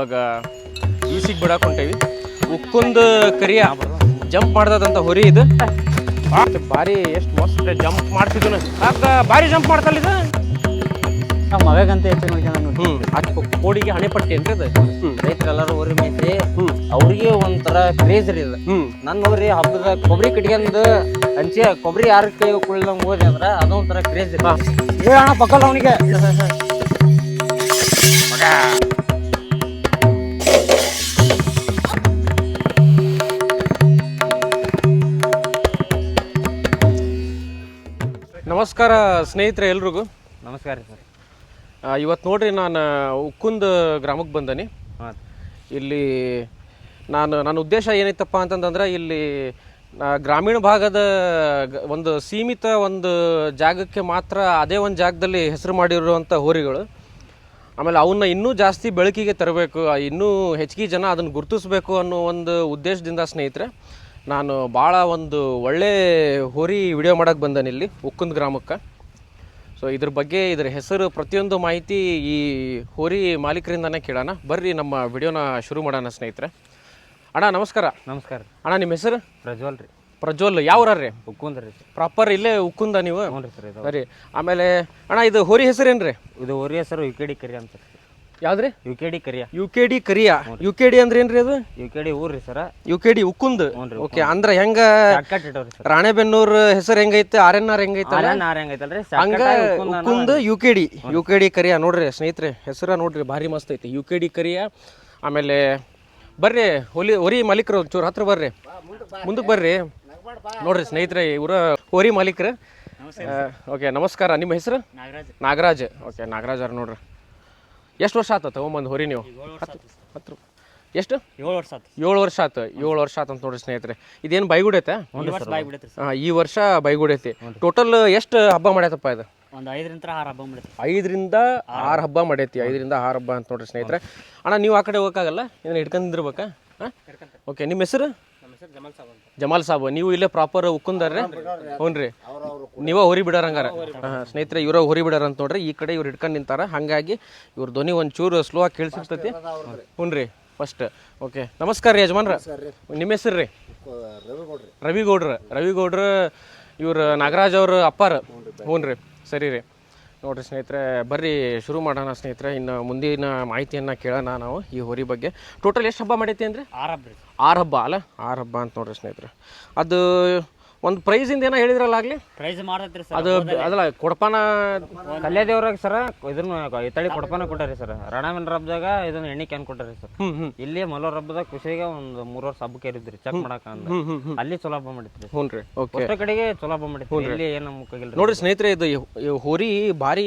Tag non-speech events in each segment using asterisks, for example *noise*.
ಇವಾಗ ಈಸಿಗೆ ಬಿಡಕ್ಕೆ ಹೊಂಟೇವಿ. ಉಕ್ಕುಂದ ಕರಿಯ ಜಂಪ್ ಮಾಡ್ದದಂತ ಹೊರಿ ಇದು. ಭಾರಿ ಎಷ್ಟು ಮಸ್ತ್ ಜಂಪ್ ಮಾಡ್ತಿದ್ದು ಅಕ್ಕ ಭಾರಿ ಜಂಪ್ ಮಾಡ್ತಲ್ಲ ಇದು. ನಮ್ಮ ಮಗಂತ ಹೆಚ್ಚು ನೋಡ್ಕೊಂಡು ಹ್ಞೂ ಅದು ಕೋಡಿಗೆ ಹಣೆ ಪಟ್ಟಿ ಅಂತ ಇದು. ರೈತರೆಲ್ಲರೂ ಊರಿ ಮೈತ್ರಿ ಅವ್ರಿಗೆ ಒಂಥರ ಕ್ರೇಜ್ ರೀ ಇದು. ನನ್ನ ಊರಿ ಹಬ್ಬದ ಕೊಬ್ಬರಿ ಕಟ್ಕೊಂಡು ಹಂಚಿ ಕೊಬ್ಬರಿ ಯಾರ ಕೈ ಕುಳ್ದಂಗೆ ಹೋದೆ ಅಂದ್ರೆ ಅದೊಂಥರ ಕ್ರೇಜ್ ಏ ಅಣ್ಣ ಪಕ್ಕಲ್ಲ ಅವನಿಗೆ. ನಮಸ್ಕಾರ ಸ್ನೇಹಿತರೆ ಎಲ್ರಿಗೂ. ನಮಸ್ಕಾರ ರೀ ಸರ್. ಇವತ್ತು ನೋಡ್ರಿ ನಾನು ಉಕ್ಕುಂದ ಗ್ರಾಮಕ್ಕೆ ಬಂದನಿ. ಹಾಂ ಇಲ್ಲಿ ನಾನು ನನ್ನ ಉದ್ದೇಶ ಏನಿತ್ತಪ್ಪ ಅಂತಂದ್ರೆ ಇಲ್ಲಿ ಗ್ರಾಮೀಣ ಭಾಗದ ಒಂದು ಸೀಮಿತ ಒಂದು ಜಾಗಕ್ಕೆ ಮಾತ್ರ ಅದೇ ಒಂದು ಜಾಗದಲ್ಲಿ ಹೆಸರು ಮಾಡಿರುವಂಥ ಹೋರಿಗಳು. ಆಮೇಲೆ ಅವನ್ನ ಇನ್ನೂ ಜಾಸ್ತಿ ಬೆಳಕಿಗೆ ತರಬೇಕು ಇನ್ನೂ ಹೆಚ್ಚಿಗೆ ಜನ ಅದನ್ನು ಗುರುತಿಸಬೇಕು ಅನ್ನೋ ಒಂದು ಉದ್ದೇಶದಿಂದ ಸ್ನೇಹಿತರೆ ನಾನು ಭಾಳ ಒಂದು ಒಳ್ಳೆ ಹೋರಿ ವಿಡಿಯೋ ಮಾಡೋಕ್ಕೆ ಬಂದನಿ ಇಲ್ಲಿ ಉಕ್ಕುಂದ ಗ್ರಾಮಕ್ಕೆ. ಸೊ ಇದ್ರ ಬಗ್ಗೆ ಇದ್ರ ಹೆಸರು ಪ್ರತಿಯೊಂದು ಮಾಹಿತಿ ಈ ಹೋರಿ ಮಾಲೀಕರಿಂದನೇ ಕೇಳೋಣ. ಬರ್ರಿ ನಮ್ಮ ವಿಡಿಯೋನ ಶುರು ಮಾಡೋಣ ಸ್ನೇಹಿತರೆ. ಅಣ್ಣ ನಮಸ್ಕಾರ. ನಮಸ್ಕಾರ. ರೀ ಅಣ್ಣ ನಿಮ್ಮ ಹೆಸರು? ಪ್ರಜ್ವಲ್ ರೀ. ಪ್ರಜ್ವಲ್ ಯಾವ ರೀ ಉಕ್ಕುಂದ ರೀ. ಪ್ರಾಪರ್ ಇಲ್ಲೇ ಉಕ್ಕುಂದ ನೀವು? ಹ್ಞೂ ರೀ ಸರ್ ಇದು ಸರಿ. ಆಮೇಲೆ ಅಣ್ಣ ಇದು ಹೋರಿ ರೀ ಇದು ಹೋರಿ ಹೆಸರು ಯು ಕೆ ಡಿ ಅಂತ ಯಾವ್ದ್ರಿ? ಯು ಕೆ ಡಿ ಕರಿಯ. ಯು ಕೆ ಡಿ ಕರಿಯಾ. ಯು ಕೆ ಡಿ ಅಂದ್ರೆ ಏನ್ರಿ ಅದು? ಯು ಕೆ ಡಿ ಊರ್ ರೀ sir. U K D Ukkund. Okay ಅಂದ್ರೆ ಹೆಂಗ ಶಾರ್ಟ್ಕಟ್ ಇಟ್ಟವ್ರಿ ಸರ್. ರಾಣೆಬೆನ್ನೂರ್ ಹೆಸರು ಹೆಂಗೈತೆ ಆರ್ ಎನ್ ಆರ್ ಹೆಂಗೈತೆ ಆರ್ ಹೆಂಗೈತಲ್ರಿ ಹಂಗ Ukkund U K D U K D ಕರಿಯ. ನೋಡ್ರಿ ಸ್ನೇಹಿತರೆ ಹೆಸರ ನೋಡ್ರಿ ಭಾರಿ ಮಸ್ತ್ ಐತಿ. ಯು ಕೆ ಡಿ ಕರಿಯ. ಆಮೇಲೆ ಬರ್ರಿ ಹೊಲಿ ಹೊರಿ ಮಾಲೀಕರು ಚೂರು ಹತ್ರ ಬರ್ರಿ. ಮುಂದಕ್ಕೆ ಬರ್ರಿ. ನೋಡ್ರಿ ಸ್ನೇಹಿತರೆ ಇವರ ಹೊರಿ ಮಾಲೀಕರು. ಓಕೆ ನಮಸ್ಕಾರ. ನಿಮ್ಮ ಹೆಸರು? ನಾಗರಾಜ್. ನಾಗರಾಜ್. ಓಕೆ ನಾಗರಾಜ್ ಅವ್ರು ನೋಡ್ರಿ. ಎಷ್ಟು ವರ್ಷ ಆತ ತಗೊಂಬಂದು ಹೊರಿ ನೀವು? ಹತ್ತು ಹತ್ತು ಎಷ್ಟು? ಏಳು ವರ್ಷ ಆತು. ಏಳು ವರ್ಷ ಆತು. ಏಳು ವರ್ಷ ಆತಂತ ಅಂತ ನೋಡ್ರಿ ಸ್ನೇಹಿತರೆ. ಇದೇನು ಬೈಗುಡೈತೆ ಹಾಂ ಈ ವರ್ಷ ಬೈಗುಡೈತಿ ಟೋಟಲ್ ಎಷ್ಟು ಹಬ್ಬ ಮಾಡ್ಯಾತಪ್ಪ ಇದು? ಒಂದು ಐದರಿಂದ ಆರು ಹಬ್ಬ ಮಾಡೈತಿ ಐದರಿಂದ ಆರು ಹಬ್ಬ. ಮಾಡೈತಿ ಐದರಿಂದ ಆರು ಹಬ್ಬ ಅಂತ ನೋಡ್ರಿ ಸ್ನೇಹಿತರೆ. ಅಣ್ಣ ನೀವು ಆ ಕಡೆ ಹೋಗೋಕ್ಕಾಗಲ್ಲ? ಇದನ್ನ ಹಿಡ್ಕೊಂಡಿರ್ಬೇಕಾ ಹಾಂ? ಓಕೆ ನಿಮ್ಮ ಹೆಸರು? ನಮ್ಮ ಹೆಸರು ಜಮಲ್ ಸಾಬ್ ಅಂತ ಜಮಾಲ್ ಸಾಬ್, ನೀವು ಇಲ್ಲೇ ಪ್ರಾಪರ್ ಉಕ್ಕುಂದಾರ್ರಿ? ಹ್ಞೂ ರೀ ನೀವ ಹೊರಿ ಬಿಡಾರ ಹಂಗಾರ. ಸ್ನೇಹಿತರೆ, ಇವ್ರ ಹೊರಿ ಬಿಡಾರ ಅಂತ ನೋಡ್ರಿ, ಈ ಕಡೆ ಇವ್ರು ಹಿಡ್ಕೊಂಡು ನಿಂತಾರ. ಹಾಗಾಗಿ ಇವ್ರ ಧ್ವನಿ ಚೂರು ಸ್ಲೋ ಆಗಿ ಕೇಳಿಸಿರ್ತೈತಿ. ಹ್ಞೂ ರೀ ಫಸ್ಟ್ ಓಕೆ ನಮಸ್ಕಾರ ರೀ ಯಜಮಾನ್ರ. ನಿಮ್ಮ ಹೆಸರು ರೀ ರವಿಗೌಡ್ರ. ರವಿಗೌಡ್ರ ಇವ್ರು ನಾಗರಾಜ್ ಅವ್ರ ಅಪ್ಪಾರ. ಹ್ಞೂ ರೀ ಸರಿ ರೀ. ನೋಡ್ರಿ ಸ್ನೇಹಿತರೆ ಬರ್ರಿ ಶುರು ಮಾಡೋಣ ಸ್ನೇಹಿತರೆ. ಇನ್ನು ಮುಂದಿನ ಮಾಹಿತಿಯನ್ನು ಕೇಳೋಣ ನಾವು ಈ ಹೋರಿ ಬಗ್ಗೆ. ಟೋಟಲ್ ಎಷ್ಟು ಹಬ್ಬ ಮಾಡೈತಿ ಅಂದ್ರೆ? ಆರು ಹಬ್ಬ ಆರು ಹಬ್ಬ ಅಲ್ಲ? ಆರು ಹಬ್ಬ ಅಂತ ನೋಡ್ರಿ ಸ್ನೇಹಿತರೆ. ಅದು ಒಂದು ಇಂದ ಏನೋ ಹೇಳಿದ್ರಲ್ಲ ಆಗಲಿ? ಪ್ರೈಸ್ ಮಾಡತ್ರಿ ಸರ್ ಅದು ಅದಲ್ಲ ಕೊಡಪಾನ ಕಲ್ಯಾದೇವ್ರಾಗ ಸರ್ ಇದನ್ನ ಇತಳಿ ಕೊಡಪಾನ ಕೊಟ್ಟಾರಿ ಸರ್. ರಣಮನ್ ರಬ್ಬದಾಗ ಇದನ್ನ ಎಣ್ಣೆ ಕ್ಯಾನ್ ಕೊಟ್ಟಾರಿ ಸರ್. ಇಲ್ಲಿ ಮಲೋ ಹಬ್ಬದಾಗ ಖುಷಿಗೆ ಒಂದು ಮೂರು ವರ್ಷ ಹಬ್ಬಕ್ಕೆ ಇರಿದ್ರಿ ಚೆಕ್ ಮಾಡಕ ಅಂದ ಹ್ಞೂ ಹ್ಞೂ ಅಲ್ಲಿ ಚಲೋ ಹಬ್ಬ ಮಾಡಿತ್ರಿ ಹ್ಞೂ ರೀ ಓಕೆ. ಅಷ್ಟ ಕಡೆಗೆ ಚಲೋ ಹಬ್ಬ ಮಾಡಿತ್ರಿ ಇಲ್ಲಿ ಏನು ಮುಖ್ಯಗಿಲ್ರಿ ನೋಡ್ರಿ ಸ್ನೇಹಿತರೆ ಇದು ಹೋರಿ ಭಾರಿ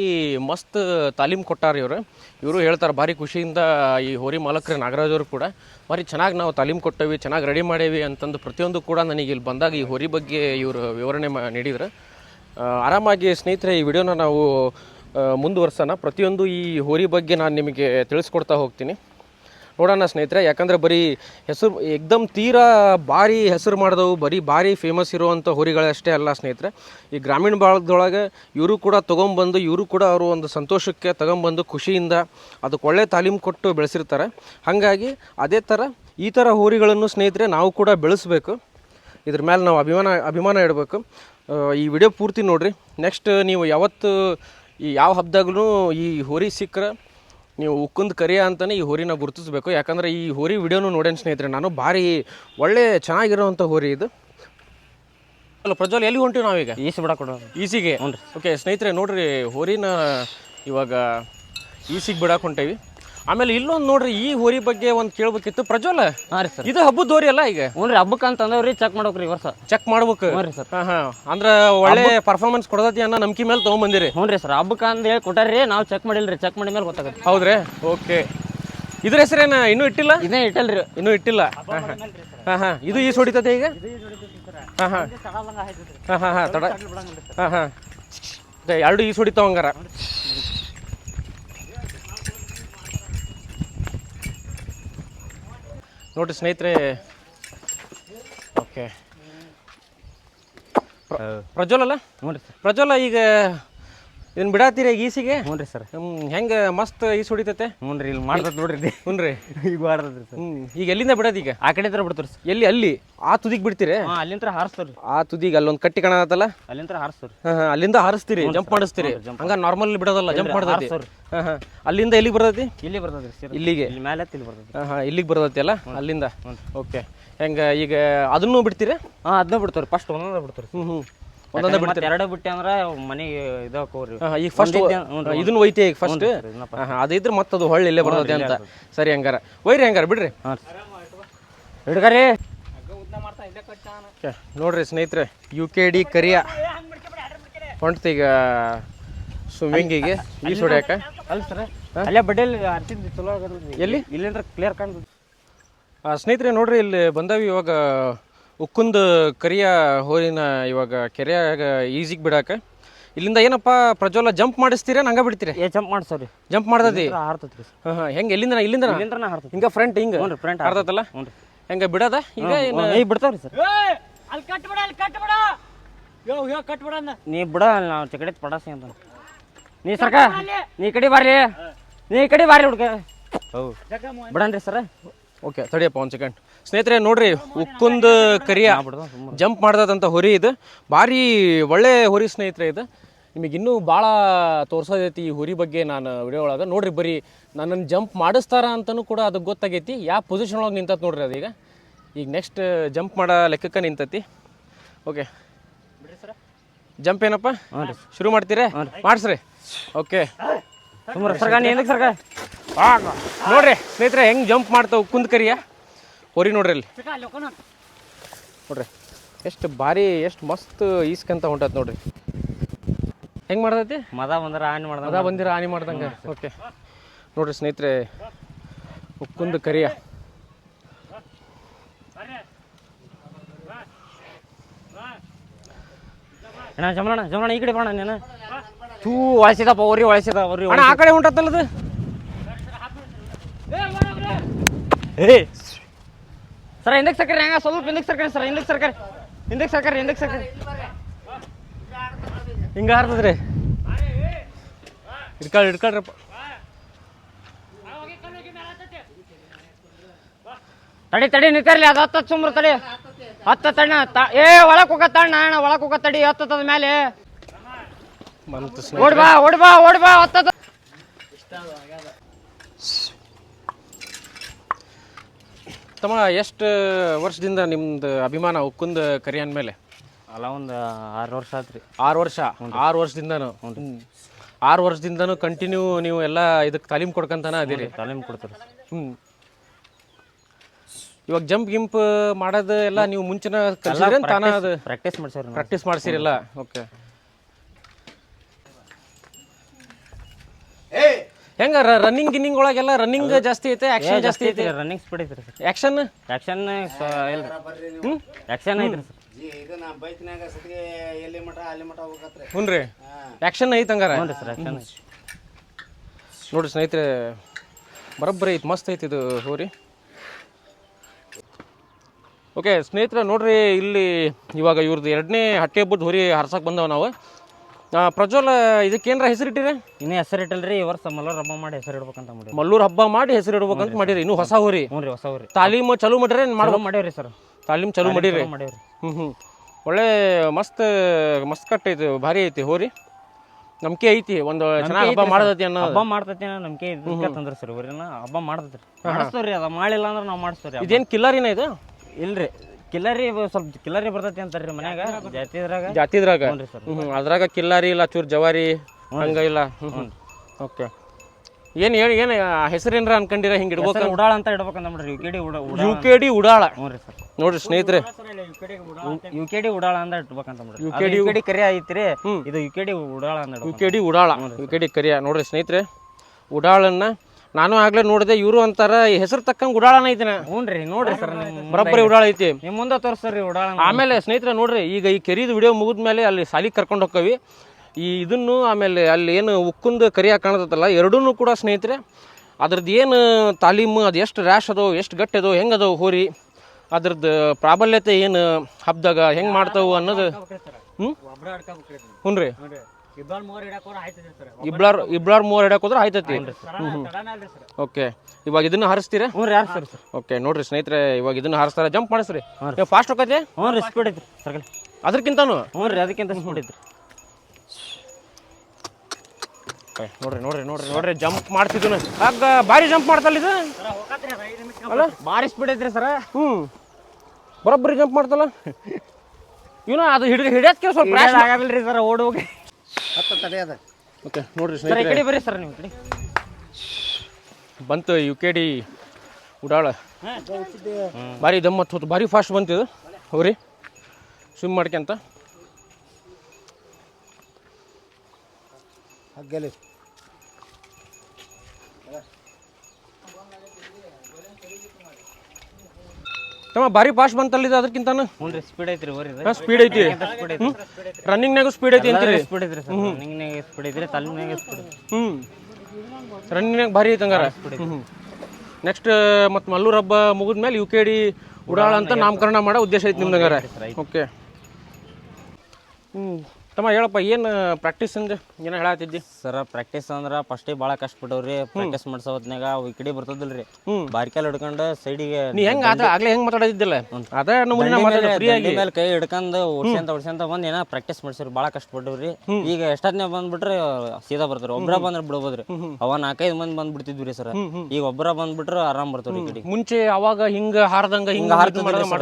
ಮಸ್ತ್ ತಾಲೀಮ್ ಕೊಟ್ಟಾರ ಇವರು. ಇವರು ಹೇಳ್ತಾರೆ ಭಾರಿ ಖುಷಿಯಿಂದ ಈ ಹೋರಿ ಮಾಲಕರು ನಾಗರಾಜ್ ಅವರು ಕೂಡ. ಭಾರಿ ಚೆನ್ನಾಗಿ ನಾವು ತಾಲೀಮ್ ಕೊಟ್ಟೇವಿ ಚೆನ್ನಾಗಿ ರೆಡಿ ಮಾಡೇವಿ ಅಂತಂದು ಪ್ರತಿಯೊಂದು ಕೂಡ ನನಗೆ ಇಲ್ಲಿ ಬಂದಾಗ ಈ ಹೋರಿ ಬಗ್ಗೆ ಇವರು ವಿವರಣೆ ಮಾ ನೀಡಿದ್ರು. ಆರಾಮಾಗಿ ಸ್ನೇಹಿತರೆ, ಈ ವಿಡಿಯೋನ ನಾವು ಮುಂದುವರ್ಸೋಣ. ಪ್ರತಿಯೊಂದು ಈ ಹೋರಿ ಬಗ್ಗೆ ನಾನು ನಿಮಗೆ ತಿಳಿಸ್ಕೊಡ್ತಾ ಹೋಗ್ತೀನಿ. ನೋಡೋಣ ಸ್ನೇಹಿತರೆ, ಯಾಕಂದ್ರೆ ಬರೀ ಹೆಸರು, ಎಕ್ದಮ್ ತೀರಾ ಭಾರಿ ಹೆಸರು ಮಾಡಿದವು, ಬರೀ ಭಾರಿ ಫೇಮಸ್ ಇರುವಂಥ ಹೋರಿಗಳಷ್ಟೇ ಅಲ್ಲ ಸ್ನೇಹಿತರೆ. ಈ ಗ್ರಾಮೀಣ ಭಾಗದೊಳಗೆ ಇವರು ಕೂಡ ತೊಗೊಂಬಂದು, ಇವರು ಕೂಡ ಅವರು ಒಂದು ಸಂತೋಷಕ್ಕೆ ತಗೊಂಬಂದು, ಖುಷಿಯಿಂದ ಅದಕ್ಕೆ ಒಳ್ಳೆ ತಾಲೀಮು ಕೊಟ್ಟು ಬೆಳೆಸಿರ್ತಾರೆ. ಹಾಗಾಗಿ ಅದೇ ಥರ ಈ ಥರ ಹೋರಿಗಳನ್ನು ಸ್ನೇಹಿತರೆ ನಾವು ಕೂಡ ಬೆಳೆಸಬೇಕು. ಇದ್ರ ಮೇಲೆ ನಾವು ಅಭಿಮಾನ ಅಭಿಮಾನ ಇಡಬೇಕು. ಈ ವಿಡಿಯೋ ಪೂರ್ತಿ ನೋಡಿರಿ. ನೆಕ್ಸ್ಟ್ ನೀವು ಯಾವತ್ತು ಈ ಯಾವ ಹಬ್ಬದಾಗ್ಲೂ ಈ ಹೋರಿ ಸಿಕ್ಕರೆ ನೀವು ಉಕ್ಕುಂದ್ ಕರಿಯ ಅಂತಲೇ ಈ ಹೋರಿನ ಗುರುತಿಸ್ಬೇಕು. ಯಾಕಂದ್ರೆ ಈ ಹೋರಿ ವಿಡಿಯೋನು ನೋಡೇನು ಸ್ನೇಹಿತರೆ ನಾನು ಭಾರಿ ಒಳ್ಳೆ ಚೆನ್ನಾಗಿರೋವಂಥ ಹೋರಿ ಇದು. ಅಲ್ಲ ಪ್ರಜ್ವಲ್ ಎಲ್ಲಿ ಹೊಂಟಿವಿ ನಾವೀಗ? ಈಸಿ ಬಿಡ ಕೊಡೋ ಈಸಿಗೆ? ಓಕೆ ಸ್ನೇಹಿತರೆ ನೋಡಿರಿ ಹೋರಿನ ಇವಾಗ ಈಸಿಗೆ ಬಿಡಕ್ಕೆ ಹೊಂಟೇವಿ. ಆಮೇಲೆ ಇಲ್ಲೊಂದು ನೋಡ್ರಿ ಈ ಹೋರಿ ಬಗ್ಗೆ ಒಂದು ಕೇಳ್ಬೇಕಿತ್ತು. ಪ್ರಜ್ವಲ್ ಹಾಂ ರೀ ಸರ್. ಇದು ಹಬ್ಬದ ಹೋರಿ ಅಲ್ಲ ಈಗ? ಹ್ಞೂ ರೀ ಹಬ್ಬಕ್ಕೆ ಅಂತ ಅಂದವ್ರಿ ಚೆಕ್ ಮಾಡ್ಬೇಕ್ರಿ ಈ ವರ್ಷ. ಚೆಕ್ ಮಾಡ್ಬೇಕು. ಹ್ಞೂ ರೀ ಸರ್. ಹಾ ಹಾ. ಅಂದ್ರೆ ಒಳ್ಳೆ ಪರ್ಫಾರ್ಮೆನ್ಸ್ ಕೊಡದತಿ ಅನ್ನ ನಂಬಿಕೆ ಮೇಲೆ ತೊಗೊಂಬಂದಿರಿ. ಹ್ಞೂ ರೀ ಸರ್ ಹಬ್ಬಕ್ಕ ಅಂತ ಹೇಳಿ ಕೊಟ್ಟಾರ್ರಿ ನಾವು ಚೆಕ್ ಮಾಡಿಲ್ರಿ ಚೆಕ್ ಮಾಡಿದ ಮೇಲೆ ಗೊತ್ತಾಗುತ್ತೆ. ಹೌದ್ರಿ? ಓಕೆ. ಇದ್ರ ಹೆಸರೇನ? ಇನ್ನೂ ಇಟ್ಟಿಲ್ಲ? ಇದೇ ಇಟ್ಟಲ್ರಿ. ಇನ್ನೂ ಇಟ್ಟಿಲ್ಲ? ಹಾ ಹಾ. ಇದು ಈಸ್ ಹೊಡಿತತೆ ಈಗ? ಹಾ ಹಾ. ಹಾ ಹಾ ಹಾ. ತಡ ಹಾ ಹಾ. ಎರಡು ಈಸ್ ಹೊಡಿತಾವ ಹಂಗಾರ. ನೋಡ್ರಿ ಸ್ನೇಹಿತರೆ. ಓಕೆ ಪ್ರಜ್ವಲ್ ಅಲ್ಲ? ನೋಡಿ ಪ್ರಜ್ವಲ ಈಗ ಇದನ್ನ ಬಿಡಾತೀರಿ ಈಸಿಗೆ? ಹ್ಞೂ ರೀ ಸರ್. ಹ್ಮ್ ಹೆಂಗೆ ಮಸ್ತ್ ಈಸ್ ಹೊಡಿತೈತೆ? ಹ್ಞೂ ರೀ ಇಲ್ಲಿ ಮಾಡ್ತೈತೆ ನೋಡ್ರಿ. ಹ್ಞೂ ರೀ. *laughs* ಈಗ ಮಾಡ್ತೈತೆ ಸರ್. ಹ್ಮ್ ಈಗ ಎಲ್ಲಿಂದ ಬಿಡೋದು ಈಗ? ಆ ಕಡೆ ಹತ್ರ ಬಿಡ್ತಾರೆ ಸರ್. ಎಲ್ಲಿ ಅಲ್ಲಿ? ಆ ತುದಿಗೆ ಬಿಡ್ತೀರಿ? ಹಾಂ ಅಲ್ಲಿಂದ ಹಾರಿಸ್ತಾರೆ ರೀ ಆ ತುದಿಗೆ ಅಲ್ಲೊಂದು ಕಟ್ಟಿ ಕಾಣತ್ತಲ್ಲ ಅಲ್ಲಿಂದ ಹಾರಿಸ್ತಾರೆ ಹಾಂ ಹಾಂ ಅಲ್ಲಿಂದ ಹಾರಿಸ್ತೀರಿ ಜಂಪ್ ಮಾಡಿಸ್ತೀರಿ. ಹಂಗ ನಾರ್ಮಲ್ ಬಿಡೋದಲ್ಲ ಜಂಪ್ ಮಾಡ್ತೈತಿ ಹಾರಿಸ್ತಾರೆ. ಹಾಂ ಹಾಂ. ಅಲ್ಲಿಂದ ಎಲ್ಲಿಗೆ ಬರ್ತೈತಿ? ಇಲ್ಲಿ ಬರ್ತದೆ ರೀ ಸರ್. ಇಲ್ಲಿಗೆ? ಇಲ್ಲಿ ಮೇಲೆ ಇಲ್ಲಿ ಬರ್ತದೆ ಹಾಂ ಹಾಂ ಇಲ್ಲಿಗೆ ಬರ್ತೈತಿ ಅಲ್ಲ? ಅಲ್ಲಿಂದ? ಓಕೆ. ಹೆಂಗೆ ಈಗ ಅದನ್ನು ಬಿಡ್ತೀರಾ? ಹಾಂ ಅದನ್ನ ಬಿಡ್ತಾರೆ ಫಸ್ಟ್ ಒಂದೊಂದೇ ಬಿಡ್ತಾರೆ ಹ್ಞೂ ಹ್ಞೂ ಒಂದೊಂದೇ ಮತ್ತೆ ಎರಡು ಬಿಟ್ಟೆ ಅಂದ್ರೆ ಮನೆಗೆ ಇದಾಕೋರಿ. ಹಾಂ ಈಗ ಫಸ್ಟ್ ಇದನ್ನ ಒಯ್ತಿ ಈಗ ಫಸ್ಟ್ ಅದಿದ್ರೆ ಮತ್ತೆ ಅದು ಹೊಳ್ಳಿ ಇಲ್ಲೇ ಬರ್ತದೆ ಅಂತ. ಸರಿ ಹಂಗಾರ. ಒಯ್ರಿ ಹಂಗಾರ ಬಿಡ್ರಿ. ಹಿಡ್ಕರಿ ನೋಡ್ರಿ ಸ್ನೇಹಿತರೆ ಯು ಕೆ ಡಿ ಕರಿಯ ಹೊಂಟ್ತು ಈಗ ಸ್ವಿಮ್ಮಿಂಗಿಗೆ ಈ ಹೊಡ್ಯಾಕ ಅಲ್ಲ ಸರ್ ಅಲ್ಲೇ ಬಡ್ಡೆಯಲ್ಲಿ ಅರ್ತಿದ್ದು ಚಲೋ ಆಗದ್ರಿ ಎಲ್ಲಿ? ಇಲ್ಲಿಂದ್ರ ಕ್ಲಿಯರ್ ಕಾಣ್ತದೆ. ಆ, ಸ್ನೇಹಿತರೆ ನೋಡ್ರಿ ಇಲ್ಲಿ ಬಂದಾವಿ ಇವಾಗ ಉಕ್ಕುಂದ ಕರಿಯ ಹೋರಿನ ಇವಾಗ ಕೆರೆಯಾಗ ಈಜಿಗೆ ಬಿಡಾಕ. ಇಲ್ಲಿಂದ ಏನಪ್ಪ ಪ್ರಜ್ವಲ ಜಂಪ್ ಮಾಡಿಸ್ತೀರಾ ನಂಗ ಬಿಡ್ತೀರಿ? ಏ ಜಂಪ್ ಮಾಡಿ ಸರ್. ಜಂಪ್ ಮಾಡ್ತೈತಿ ಹಾರ್ತೈತಿ ರೀ ಹಾಂ ಹಾಂ ಹೆಂಗೆ ಎಲ್ಲಿಂದ ಇಲ್ಲಿಂದ ಹಾರ್ತೈತಿ ಹಿಂಗ ಫ್ರಂಟ್ ಹಿಂಗ? ಹ್ಞೂ ಫ್ರಂಟ್ ಹ್ಞೂ ರೀ ಹೆಂಗ ಬಿಡದ? ಈಗ ಏನು? ಈಗ ಬಿಡ್ತಾವ್ರಿ ಸರ್. ಅಲ್ಲಿ ಕಟ್ಬಿಡ ಅಲ್ಲಿ ಕಟ್ಬಿಡ. ಯೋ ಯೋ ಕಟ್ಬಿಡ ಅಂದ ನೀ ಬಿಡ ನಾವು ಚಕಡೆ ಪಡಾಸಿ ಅಂತ ನೀ ಸರ್ಕ ನೀ ಈ ಕಡೆ ಬಾರ್ಲಿ. ನೀ ಕಡಿ ಬಾರ್ಲಿ ಹುಡ್ಕ ಹೌದು ಬಿಡನ್ರಿ ಸರ್. ಓಕೆ ತಡಿಯಪ್ಪ ಒಂದು ಸೆಕೆಂಡ್ ಸ್ನೇಹಿತರೆ ನೋಡ್ರಿ ಉಕ್ಕುಂದ ಕರಿಯ ಜಂಪ್ ಮಾಡ್ದಂಥ ಹೊರಿ ಇದು. ಭಾರಿ ಒಳ್ಳೆ ಹೊರಿ ಸ್ನೇಹಿತರೆ ಇದು. ನಿಮಗೆ ಇನ್ನೂ ಭಾಳ ತೋರ್ಸೋದೈತಿ ಈ ಹುರಿ ಬಗ್ಗೆ ನಾನು ವಿಡಿಯೋ ಒಳಗೆ. ನೋಡ್ರಿ ಬರೀ ನನ್ನನ್ನು ಜಂಪ್ ಮಾಡಿಸ್ತಾರ ಅಂತಲೂ ಕೂಡ ಅದಕ್ಕೆ ಗೊತ್ತಾಗೈತಿ. ಯಾವ ಪೊಸಿಷನ್ ಒಳಗೆ ನಿಂತತ್ ನೋಡ್ರಿ ಅದೀಗ ಈಗ. ನೆಕ್ಸ್ಟ್ ಜಂಪ್ ಮಾಡೋ ಲೆಕ್ಕಕ್ಕೆ ನಿಂತತಿ. ಓಕೆ ಜಂಪ್ ಏನಪ್ಪ? ಶುರು ಮಾಡ್ತೀರಾ? ಮಾಡಿಸ್ರಿ. ಓಕೆ ನೋಡ್ರಿ ಸ್ನೇಹಿತರೆ ಹೆಂಗೆ ಜಂಪ್ ಮಾಡ್ತಾವೆ ಕುಂದ್ಕರಿಯಾ ಕರಿಯ? ಹೊರಿ ನೋಡ್ರಿ ಅಲ್ಲಿ. ನೋಡ್ರಿ ಎಷ್ಟು ಭಾರಿ ಎಷ್ಟು ಮಸ್ತ್ ಈಸ್ಕಂತ ಹೊಂಟತ್ ನೋಡ್ರಿ. ಹೆಂಗೆ ಮಾಡ್ತೈತಿ ಮದ ಬಂದ್ರ ಆನಿ ಮಾಡ್ದ ಮದ ಬಂದಿರ ಹಾನಿ ಮಾಡ್ದಂಗೆ. ಓಕೆ. ನೋಡ್ರಿ ಸ್ನೇಹಿತರೆ ಉಕ್ಕುಂದು ಕರಿಯ. ಅಣ್ಣ ಜಮಲಣ್ಣ ಜಮಲಣ್ಣ ಈ ಕಡೆ ಬಾಣ ನೀನು. ತೂ ಒಳಸಿದಪ್ಪ ಅವ್ರಿ ಒಳಸಿದ ಅವ್ರಿ ಅಣ್ಣ ಆ ಕಡೆ ಹೊಂಟತ್ತಲ್ಲದು? ಏ ಸರ್ ಹಿಂದಕ್ಕೆ ಸರ್ಕಾರ ಹೆಂಗ ಸ್ವಲ್ಪ ಹಿಂದಕ್ಕೆ ಸರ್ಕಾರ ಸರ್ ಹಿಂದಕ್ಕೆ ಸರ್ಕಾರ. ಹಿಂದಕ್ಕೆ ಸರ್ಕಾರ ಹಿಂದಕ್ಕೆ ಸರ್ಕಾರ. ಹಿಂಗ ಹಾರ್ತದ್ರಿ. ಹಿಡ್ಕೊಳ್ ಹಿಡ್ಕೊಳ್ರಪ್ಪ ತಡಿ ತಡಿ ನಿಂತಿರ್ಲಿ ಅದು ಹತ್ತ ಸುಮ್ರು ತಡಿ. ಹತ್ತ ತಣ್ಣ ಏ ಒಳಕ್ ಹೋಗ ತಣ್ಣ ಅಣ್ಣ ಒಳಕ್ ಹೋಗ ತಡಿ ಹತ್ತದ ಮೇಲೆ ಓಡ್ಬಾ ಓಡ್ಬಾ ಓಡ್ಬಾ ಹತ್ತದ ತಮ್ಮ ಎಷ್ಟು ವರ್ಷದಿಂದ ನಿಮ್ದು ಅಭಿಮಾನ ಉಕ್ಕುಂದ ಕರಿ ಮೇಲೆ? ಅಲ್ಲ ಒಂದು ಆರು ವರ್ಷ ಆತ್ರಿ. ಆರು ವರ್ಷ? ಆರು ವರ್ಷದಿಂದನು? ಆರು ವರ್ಷದಿಂದನು ಕಂಟಿನ್ಯೂ ನೀವು ಎಲ್ಲ ಇದಕ್ಕೆ ತಾಲೀಮ್ ಕೊಡ್ಕಂತಾನ ಅದೀರಿ ತಾಲೀಮ್ ಕೊಡ್ತಾರೆ ಹ್ಞೂ ಇವಾಗ ಜಂಪ್ ಗಿಂಪ್ ಮಾಡೋದು ಎಲ್ಲ ನೀವು ಮುಂಚಿನ ಕಲಿಸಿದ್ರೆ ತಾನ ಅದು? ಪ್ರಾಕ್ಟೀಸ್ ಮಾಡ್ಸವ್ರಿ ನಾವು. ಪ್ರಾಕ್ಟೀಸ್ ಮಾಡ್ಸಿರಲ್ಲ? ಓಕೆ ಹೆಂಗ ರನ್ನಿಂಗ್ ಗಿನ್ನಿಂಗ್ ಒಳಗೆಲ್ಲ ರನ್ನಿಂಗ್ ಜಾಸ್ತಿ ಐತೆ ಆಕ್ಷನ್ ಜಾಸ್ತಿ ಐತೆ. ರನ್ನಿಂಗ್ ಸ್ಪೀಡ್ ಐತ್ರಿ ಸರ್. ಆಕ್ಷನ್ ಆಕ್ಷನ್ ಇಲ್ಲ ಆಕ್ಷನ್ ಐತ್ರಿ ಸರ್. ಇದು ನಾ ಬೈಕ್ನಾಗ ಸತಿಗೆ ಎಲ್ಲಿ ಮಠ ಅಲ್ಲಿ ಮಠ ಹೋಗತ್ರಿ ಹ್ಞೂ ರೀ. ಆಕ್ಷನ್ ಐತೆ ಹಂಗಾರ. ಹ್ಞೂ ಸರ್ ಆಕ್ಷನ್ ನೋಡಿ ಸ್ನೇಹಿತರೆ ಬರೋಬ್ಬರಿ ಐತೆ ಮಸ್ತ್ ಐತೆ ಇದು ಹೋರಿ. ಓಕೆ ಸ್ನೇಹಿತರೆ ನೋಡ್ರಿ ಇಲ್ಲಿ ಇವಾಗ ಇವ್ರದ್ದು ಎರಡನೇ ಹಟ್ಟೆ ಹಬ್ಬದ ಹೋರಿ ಹರ್ಸಕ್ಕೆ ಬಂದವ ನಾವು. ಪ್ರಜ್ವಲ್ ಇದಕ್ಕೇನ್ರ ಹೆಸರಿಟ್ಟಿರಿ? ಇನ್ನೂ ಹೆಸರು ಇಟ್ಟಲ್ರಿ ಈ ವರ್ಷ ಮಲ್ಲೂರ್ ಹಬ್ಬ ಮಾಡಿ ಹೆಸರು ಇಡ್ಬೇಕಂತ ಮಾಡಿ ಮಲ್ಲೂರು ಹಬ್ಬ ಮಾಡಿ ಹೆಸರು ಇಡ್ಬೇಕಂತ ಮಾಡಿರಿ ಇನ್ನೂ ಹೊಸ ಹೋರಿ. ಹ್ಞೂ ರೀ ಹೊಸ ಹೋರಿ. ತಾಲೀಮ್ ಚಲೋ ಮಾಡಿರಿ ಮಾಡೇವ್ರಿ ಸರ್. ತಾಲೀಮ್ ಚಲೋ ಮಾಡೀರಿ? ಮಾಡೇವ್ರಿ. ಹ್ಞೂ ಹ್ಞೂ ಒಳ್ಳೆ ಮಸ್ತ್ ಮಸ್ತ್ ಕಟ್ ಐತಿ ಭಾರಿ ಐತಿ ಹೋರಿ. ನಂಬಿಕೆ ಐತಿ ಒಂದು ಚೆನ್ನಾಗಿ ಹಬ್ಬ ಮಾಡದೈತಿ ಅನ್ನೋ ಹಬ್ಬ ಮಾಡ್ತೈತಿ ಅನ್ನೋ ನಂಬಿಕೆ ತಂದ್ರಿ ಸರ್ ಊರಿನ. ಹಬ್ಬ ಮಾಡ್ತೈತಿ ಮಾಡಿಸ್ತೇವ್ರಿ ಅದ ಮಾಡಿಲ್ಲ ಅಂದ್ರೆ ನಾವು ಮಾಡಿಸ್ತೇವ್ರಿ ಇದೇನು ಕಿಲ್ಲರಿನ ಇದು? ಇಲ್ರಿ. ಕಿಲ್ಲರಿ ಸ್ವಲ್ಪ ಕಿಲ್ಲರಿ ಬರ್ತೈತಿ ಅಂತಾರ್ರಿ ಮನ್ಯಾಗ ಜಾತಿದ್ರಾಗ ಜಾತಿದ್ರಾಗ ಹ್ಞೂ ಸರ್. ಅದ್ರಾಗ ಕಿಲ್ಲಾರಿ ಇಲ್ಲ ಚೂರ್ ಜವಾರಿ ಹಂಗ ಇಲ್ಲ. ಓಕೆ. ಏನು ಹೇಳಿ ಏನು ಹೆಸರೇನ್ರ ಅನ್ಕೊಂಡಿರ? ಹಿಂಗೆ ಇಡ್ಬೇಕು? ಉಡಾಳ ಅಂತ ಇಡ್ಬೇಕಂತ ಮಾಡ್ರಿ ಯು ಕೆ ಡಿ ಉಡ ಯು ಕೆ ಡಿ ಉಡಾಳ? ಹ್ಞೂ ರೀ ಸರ್. ನೋಡ್ರಿ ಸ್ನೇಹಿತರೆ. ಯು ಕೆ ಡಿ ಉಡಾಳ ಅಂತ. ಇಟ್ಬೇಕಂತ ಮಾಡ್ರಿ UKD ಯು ಕೆ ಡಿ ಕರಿ ಐತ್ರಿ ಇದು ಯು ಕೆ ಡಿ ಉಡಾಳ ಅಂತ U K D ಉಡಾಳ. U K D ಕರಿಯ. ನೋಡ್ರಿ ಸ್ನೇಹಿತರೆ ಉಡಾಳನ್ನ ನಾನು ಆಗ್ಲೇ ನೋಡಿದೆ ಇವರು ಅಂತಾರ ಹೆಸರು ತಕ್ಕಂಗೆ ಉಡಾಳನ ಐತಿನ. ಹ್ಞೂ ರೀ ನೋಡ್ರಿ ಸರ್ ಬರಬ್ಬರಿ ಉಡಾಳ ಐತಿ. ನಿಮ್ಮ ಮುಂದೆ ತೋರಿಸ್ರಿ ಉಡಾಳ ಆಮೇಲೆ ಸ್ನೇಹಿತರೆ ನೋಡ್ರಿ ಈಗ ಈ ಕೆರಿದು ವಿಡಿಯೋ ಮುಗಿದ ಮೇಲೆ ಅಲ್ಲಿ ಸಾಲಿಗೆ ಕರ್ಕೊಂಡು ಹೋಕ್ಕವಿ. ಈ ಇದನ್ನು ಆಮೇಲೆ ಅಲ್ಲಿ ಏನು ಉಕ್ಕುಂದು ಕರಿಯಾಗಿ ಕಾಣತತ್ತಲ್ಲ ಎರಡೂ ಕೂಡ ಸ್ನೇಹಿತರೆ ಅದ್ರದ್ದು ಏನು ತಾಲೀಮು ಅದು ಎಷ್ಟು ರ್ಯಾಶ್ ಅದೋ ಎಷ್ಟು ಗಟ್ಟಿ ಅದೋ ಹೆಂಗೆ ಅದೋ ಹೋರಿ ಅದ್ರದ್ದು ಪ್ರಾಬಲ್ಯತೆ ಏನು ಹಬ್ಬದಾಗ ಹೆಂಗೆ ಮಾಡ್ತಾವೆ ಅನ್ನೋದು ಹ್ಞೂ ಹ್ಞೂ ರೀ ಮೂರು ಇಬ್ಳಾರ್ ಇಬ್ಳಾರ್ ಮೂವರ್ ಹಿಡಕ್ ಹೋದ್ರೆ ಆಯ್ತತಿ? ಓಕೆ. ಇವಾಗ ಇದನ್ನ ಹಾರಿಸ್ತೀರಾ? ಹ್ಞೂ ರೀ ಯಾರು ಸರ್. ಸರ್ ಓಕೆ ನೋಡ್ರಿ ಸ್ನೇಹಿತರೆ ಇವಾಗ ಇದನ್ನ ಹಾರಿಸ್ತಾರೆ. ಜಂಪ್ ಮಾಡಿಸ್ರಿ. ಫಾಸ್ಟ್ ಹೋಗತ್ತೆ ಹ್ಞೂ ರೀ ಸ್ಪೀಡ್ ಐತಿ ಸರ್ಕಲ್ ಅದಕ್ಕಿಂತಾನು ಹ್ಞೂ ರೀ ಅದಕ್ಕಿಂತ ಸ್ಪೀಡ್ ಐತಿ ನೋಡ್ರಿ ನೋಡ್ರಿ ನೋಡ್ರಿ ನೋಡ್ರಿ ಜಂಪ್ ಮಾಡ್ತಿದ್ದು ಆಗ ಭಾರಿ ಜಂಪ್ ಮಾಡ್ತಲ್ಲ ಇದು? ಅಲ್ಲ? ಭಾರಿ ಸ್ಪೀಡ್ ಐತ್ರಿ ಸರ. ಹ್ಞೂ. ಬರೋಬ್ಬರಿ ಜಂಪ್ ಮಾಡ್ತಲ್ಲ? *laughs* ಇವನು ಅದು ಹಿಡಿದು ಹಿಡಿಯೋದಕ್ಕೆ ಸ್ವಲ್ಪ ಆಗಲ್ರಿ ಸರ್ ಓಡೋಗಿ ಹತ್ತು ತಡೆಯದ ಓಕೆ ನೋಡ್ರಿ ಸರ್ ಈ ಸ್ನೇಹಿತರೆ. ಕಡೆ ಬರ್ರಿ ಸರ್ ನೀವು ಈ ಕಡೆ. ಬಂತು ಯು ಕೆ ಡಿ ಉಡಾಳ. ಭಾರಿ ದಮ್ಮತ್ ಹೋತು ಭಾರಿ ಫಾಸ್ಟ್ ಬಂತಿದು ಹೋಗ್ರಿ. ಸ್ವಿಮ್ ಮಾಡ್ಕೊಂತ. ಹಗ್ಗಲಿ ತಮ್ಮ ಭಾರಿ ಫಾಸ್ಟ್ ಬಂತಲ್ಲ ಇದು ಅದಕ್ಕಿಂತಾನು? ಹ್ಞೂ ರೀ ಸ್ಪೀಡ್ ಐತ್ರಿ ಓರಿ ಸ್ಪೀಡ್ ಐತಿ. ಸ್ಪೀಡ್ ಐತಿ ರನ್ನಿಂಗ್ನಾಗೂ ಸ್ಪೀಡ್ ಐತಿ ಅಂತೀರಿ? ಸ್ಪೀಡ್ ಐತ್ರಿ ಸರ್ ರನ್ನಿಂಗ್ನಾಗ ಸ್ಪೀಡ್ ಐತ್ರಿ ತಲೆನಾಗ ಸ್ಪೀಡ್ ಹ್ಞೂ ರನ್ನಿಂಗ್ನಾಗ ಭಾರಿ ಐತೆ ಹಂಗಾರ ಹ್ಞೂ ನೆಕ್ಸ್ಟ್ ಮತ್ತು ಮಲ್ಲೂರು ಹಬ್ಬ ಮುಗಿದ್ಮೇಲೆ ಯು ಕೆ ಡಿ ಉಡಾಳ ಅಂತ ನಾಮಕರಣ ಮಾಡೋ ಉದ್ದೇಶ ಐತಿ ನಿಮ್ದು ಹಂಗಾರ ಓಕೆ ಹ್ಞೂ ತಮ್ಮ ಹೇಳಪ್ಪ ಏನು ಪ್ರಾಕ್ಟೀಸ್ ಅಂದ್ರೆ ಏನೋ ಹೇಳತ್ತಿದ್ದಿ ಸರ ಪ್ರಾಕ್ಟೀಸ್ ಅಂದ್ರೆ ಫಸ್ಟಿಗೆ ಭಾಳ ಬಿಡೋರಿ ಪ್ರಾಕ್ಟೀಸ್ ಮಾಡ್ಸೋ ಹೊತ್ನ್ಯಾಗ ಅವು ಈ ಕಡೆ ಬರ್ತದಲ್ರಿ. ಬಾರ್ಕ್ಯಾಲ್ ಬಾರ್ಕೆಲ್ ಹಿಡ್ಕೊಂಡು ಸೈಡಿಗೆ ನೀ ಹೆಂಗೆ ಅದ ಆಗ್ಲೇ ಹೆಂಗೆ ಮಾತಾಡಿದ್ದಿಲ್ಲ? ಅದೇ ನಮ್ಮ ಮೇಲೆ ಕೈ ಹಿಡ್ಕೊಂಡು ಹೊಡ್ಸಂತ ಹೊಡ್ಸಂತ ಬಂದು ಏನೋ ಪ್ರಾಕ್ಟೀಸ್ ಮಾಡ್ಸಿರಿ ಭಾಳ ಬಿಡೋರಿ ಈಗ ಎಷ್ಟೊತ್ತನೇ ಬಂದ್ಬಿಟ್ರೆ ಸೀದಾ ಬರ್ತಾರೆ. ಒಬ್ರ ಬಂದ್ರೆ ಬಿಡ್ಬೋದ್ರಿ. ಅವ ನಾಲ್ಕೈದು ಮಂದಿ ಬಂದ್ ಬಿಡ್ತಿದ್ವಿ ಸರ್ ಈಗ ಒಬ್ಬರ ಬಂದ್ಬಿಟ್ರೆ ಆರಾಮ್ ಬರ್ತಾವ್ರಿ ಈ ಕಡೆ. ಮುಂಚೆ ಅವಾಗ ಹಿಂಗ ಹಾರ್ದಂಗ ಹಿಂಗ sir.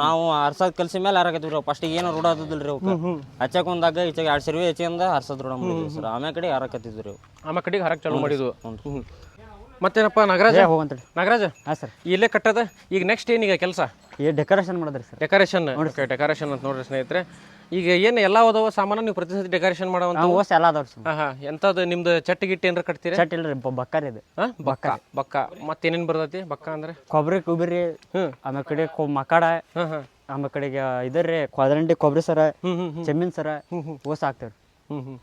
ನೀವು ಹರ್ಸೋದ್ ಕಲ್ಸಿ ಮೇಲೆ ಹಾರಾಕತ್ತೀವ್ರಿ. ಫಸ್ಟಿಗೆ ಏನೋ ರೂಢ ಆದದಿಲ್ರಿ ಅವಕ್ಕೆ ಹಚ್ಚಕ್ ಒಂದಾಗ ಈಚೆಗೆ ಎರಡು ಸರ್ವಿ ಹೆಚ್ಚಿಂದ ಹರ್ಸದ್ ರೂಢ ಮಾಡಿದ್ವಿ ಸರ್. ಆಮೇಲೆ ಕಡೆ ಹರಕ್ ಹತ್ತಿದ್ರು ಆಮೇಲೆ ಕಡೆಗೆ ಹರಕ್ ಚಾಲು ಮಾಡಿದ್ವು ಹ್ಞೂ ಮತ್ತೇನಪ್ಪ ನಾಗರಾಜ? ಹೋಗಂತೇಳಿ ನಾಗರಾಜ? ಹಾಂ ಸರ್. ಇಲ್ಲೇ ಕಟ್ಟದ? ಈಗ ನೆಕ್ಸ್ಟ್ ಏನೀಗ ಕೆಲಸ? ಏ ಡೆಕೋರೇಷನ್ ಮಾಡಿದ್ರಿ ಸರ್. ಡೆಕೋರೇಷನ್ ಓಕೆ ಡೆಕೋರೇಷನ್ ಅಂತ ನೋಡ್ರಿ ಸ್ನೇಹಿತರೆ. ಈಗ ಏನು ಎಲ್ಲ ಅದಾವ ಸಾಮಾನು ನೀವು ಪ್ರತಿ ಸತಿ ಡೆಕೋರೇಷನ್ ನಾವು ಓಸ್ ಎಲ್ಲ ಅದಾವ್ರಿ ಸರ್. ಹಾಂ ಹಾ. ಎಂಥದ್ದು ನಿಮ್ದು ಚಟ್ ಗಿಟ್ಟಿ ಏನಾರ ಕಟ್ತೀರಾ? ಚಟ್ ಇಲ್ರಿ ಬಕ್ಕರ್ ಬಕ್ಕಾರಿ ಇದು. ಹಾ ಬಕ್ಕ ಬಕ್ಕ. ಮತ್ತೇನೇನು ಬರ್ತೈತಿ? ಬಕ್ಕ ಅಂದ್ರೆ? ಕೊಬ್ಬರಿ ಕುಬಿರಿ ಹ್ಞೂ ಆಮೇಲೆ ಕಡೆ ಕೊ ಮಕಾಡ. ಹಾಂ ಹಾ. ಆಮೇಲೆ ಕಡೆಗೆ ಇದರ್ರಿ ಕ್ವಾದ್ರಂಡಿ ಕೊಬ್ಬರಿ ಸರ ಹ್ಮ್ ಹ್ಮ್ ಚೆಮ್ಮಿನ ಸರ ಓಸ್ ಹಾಕ್ತೇವ್ರಿ. ಹ್ಞೂ ಹ್ಞೂ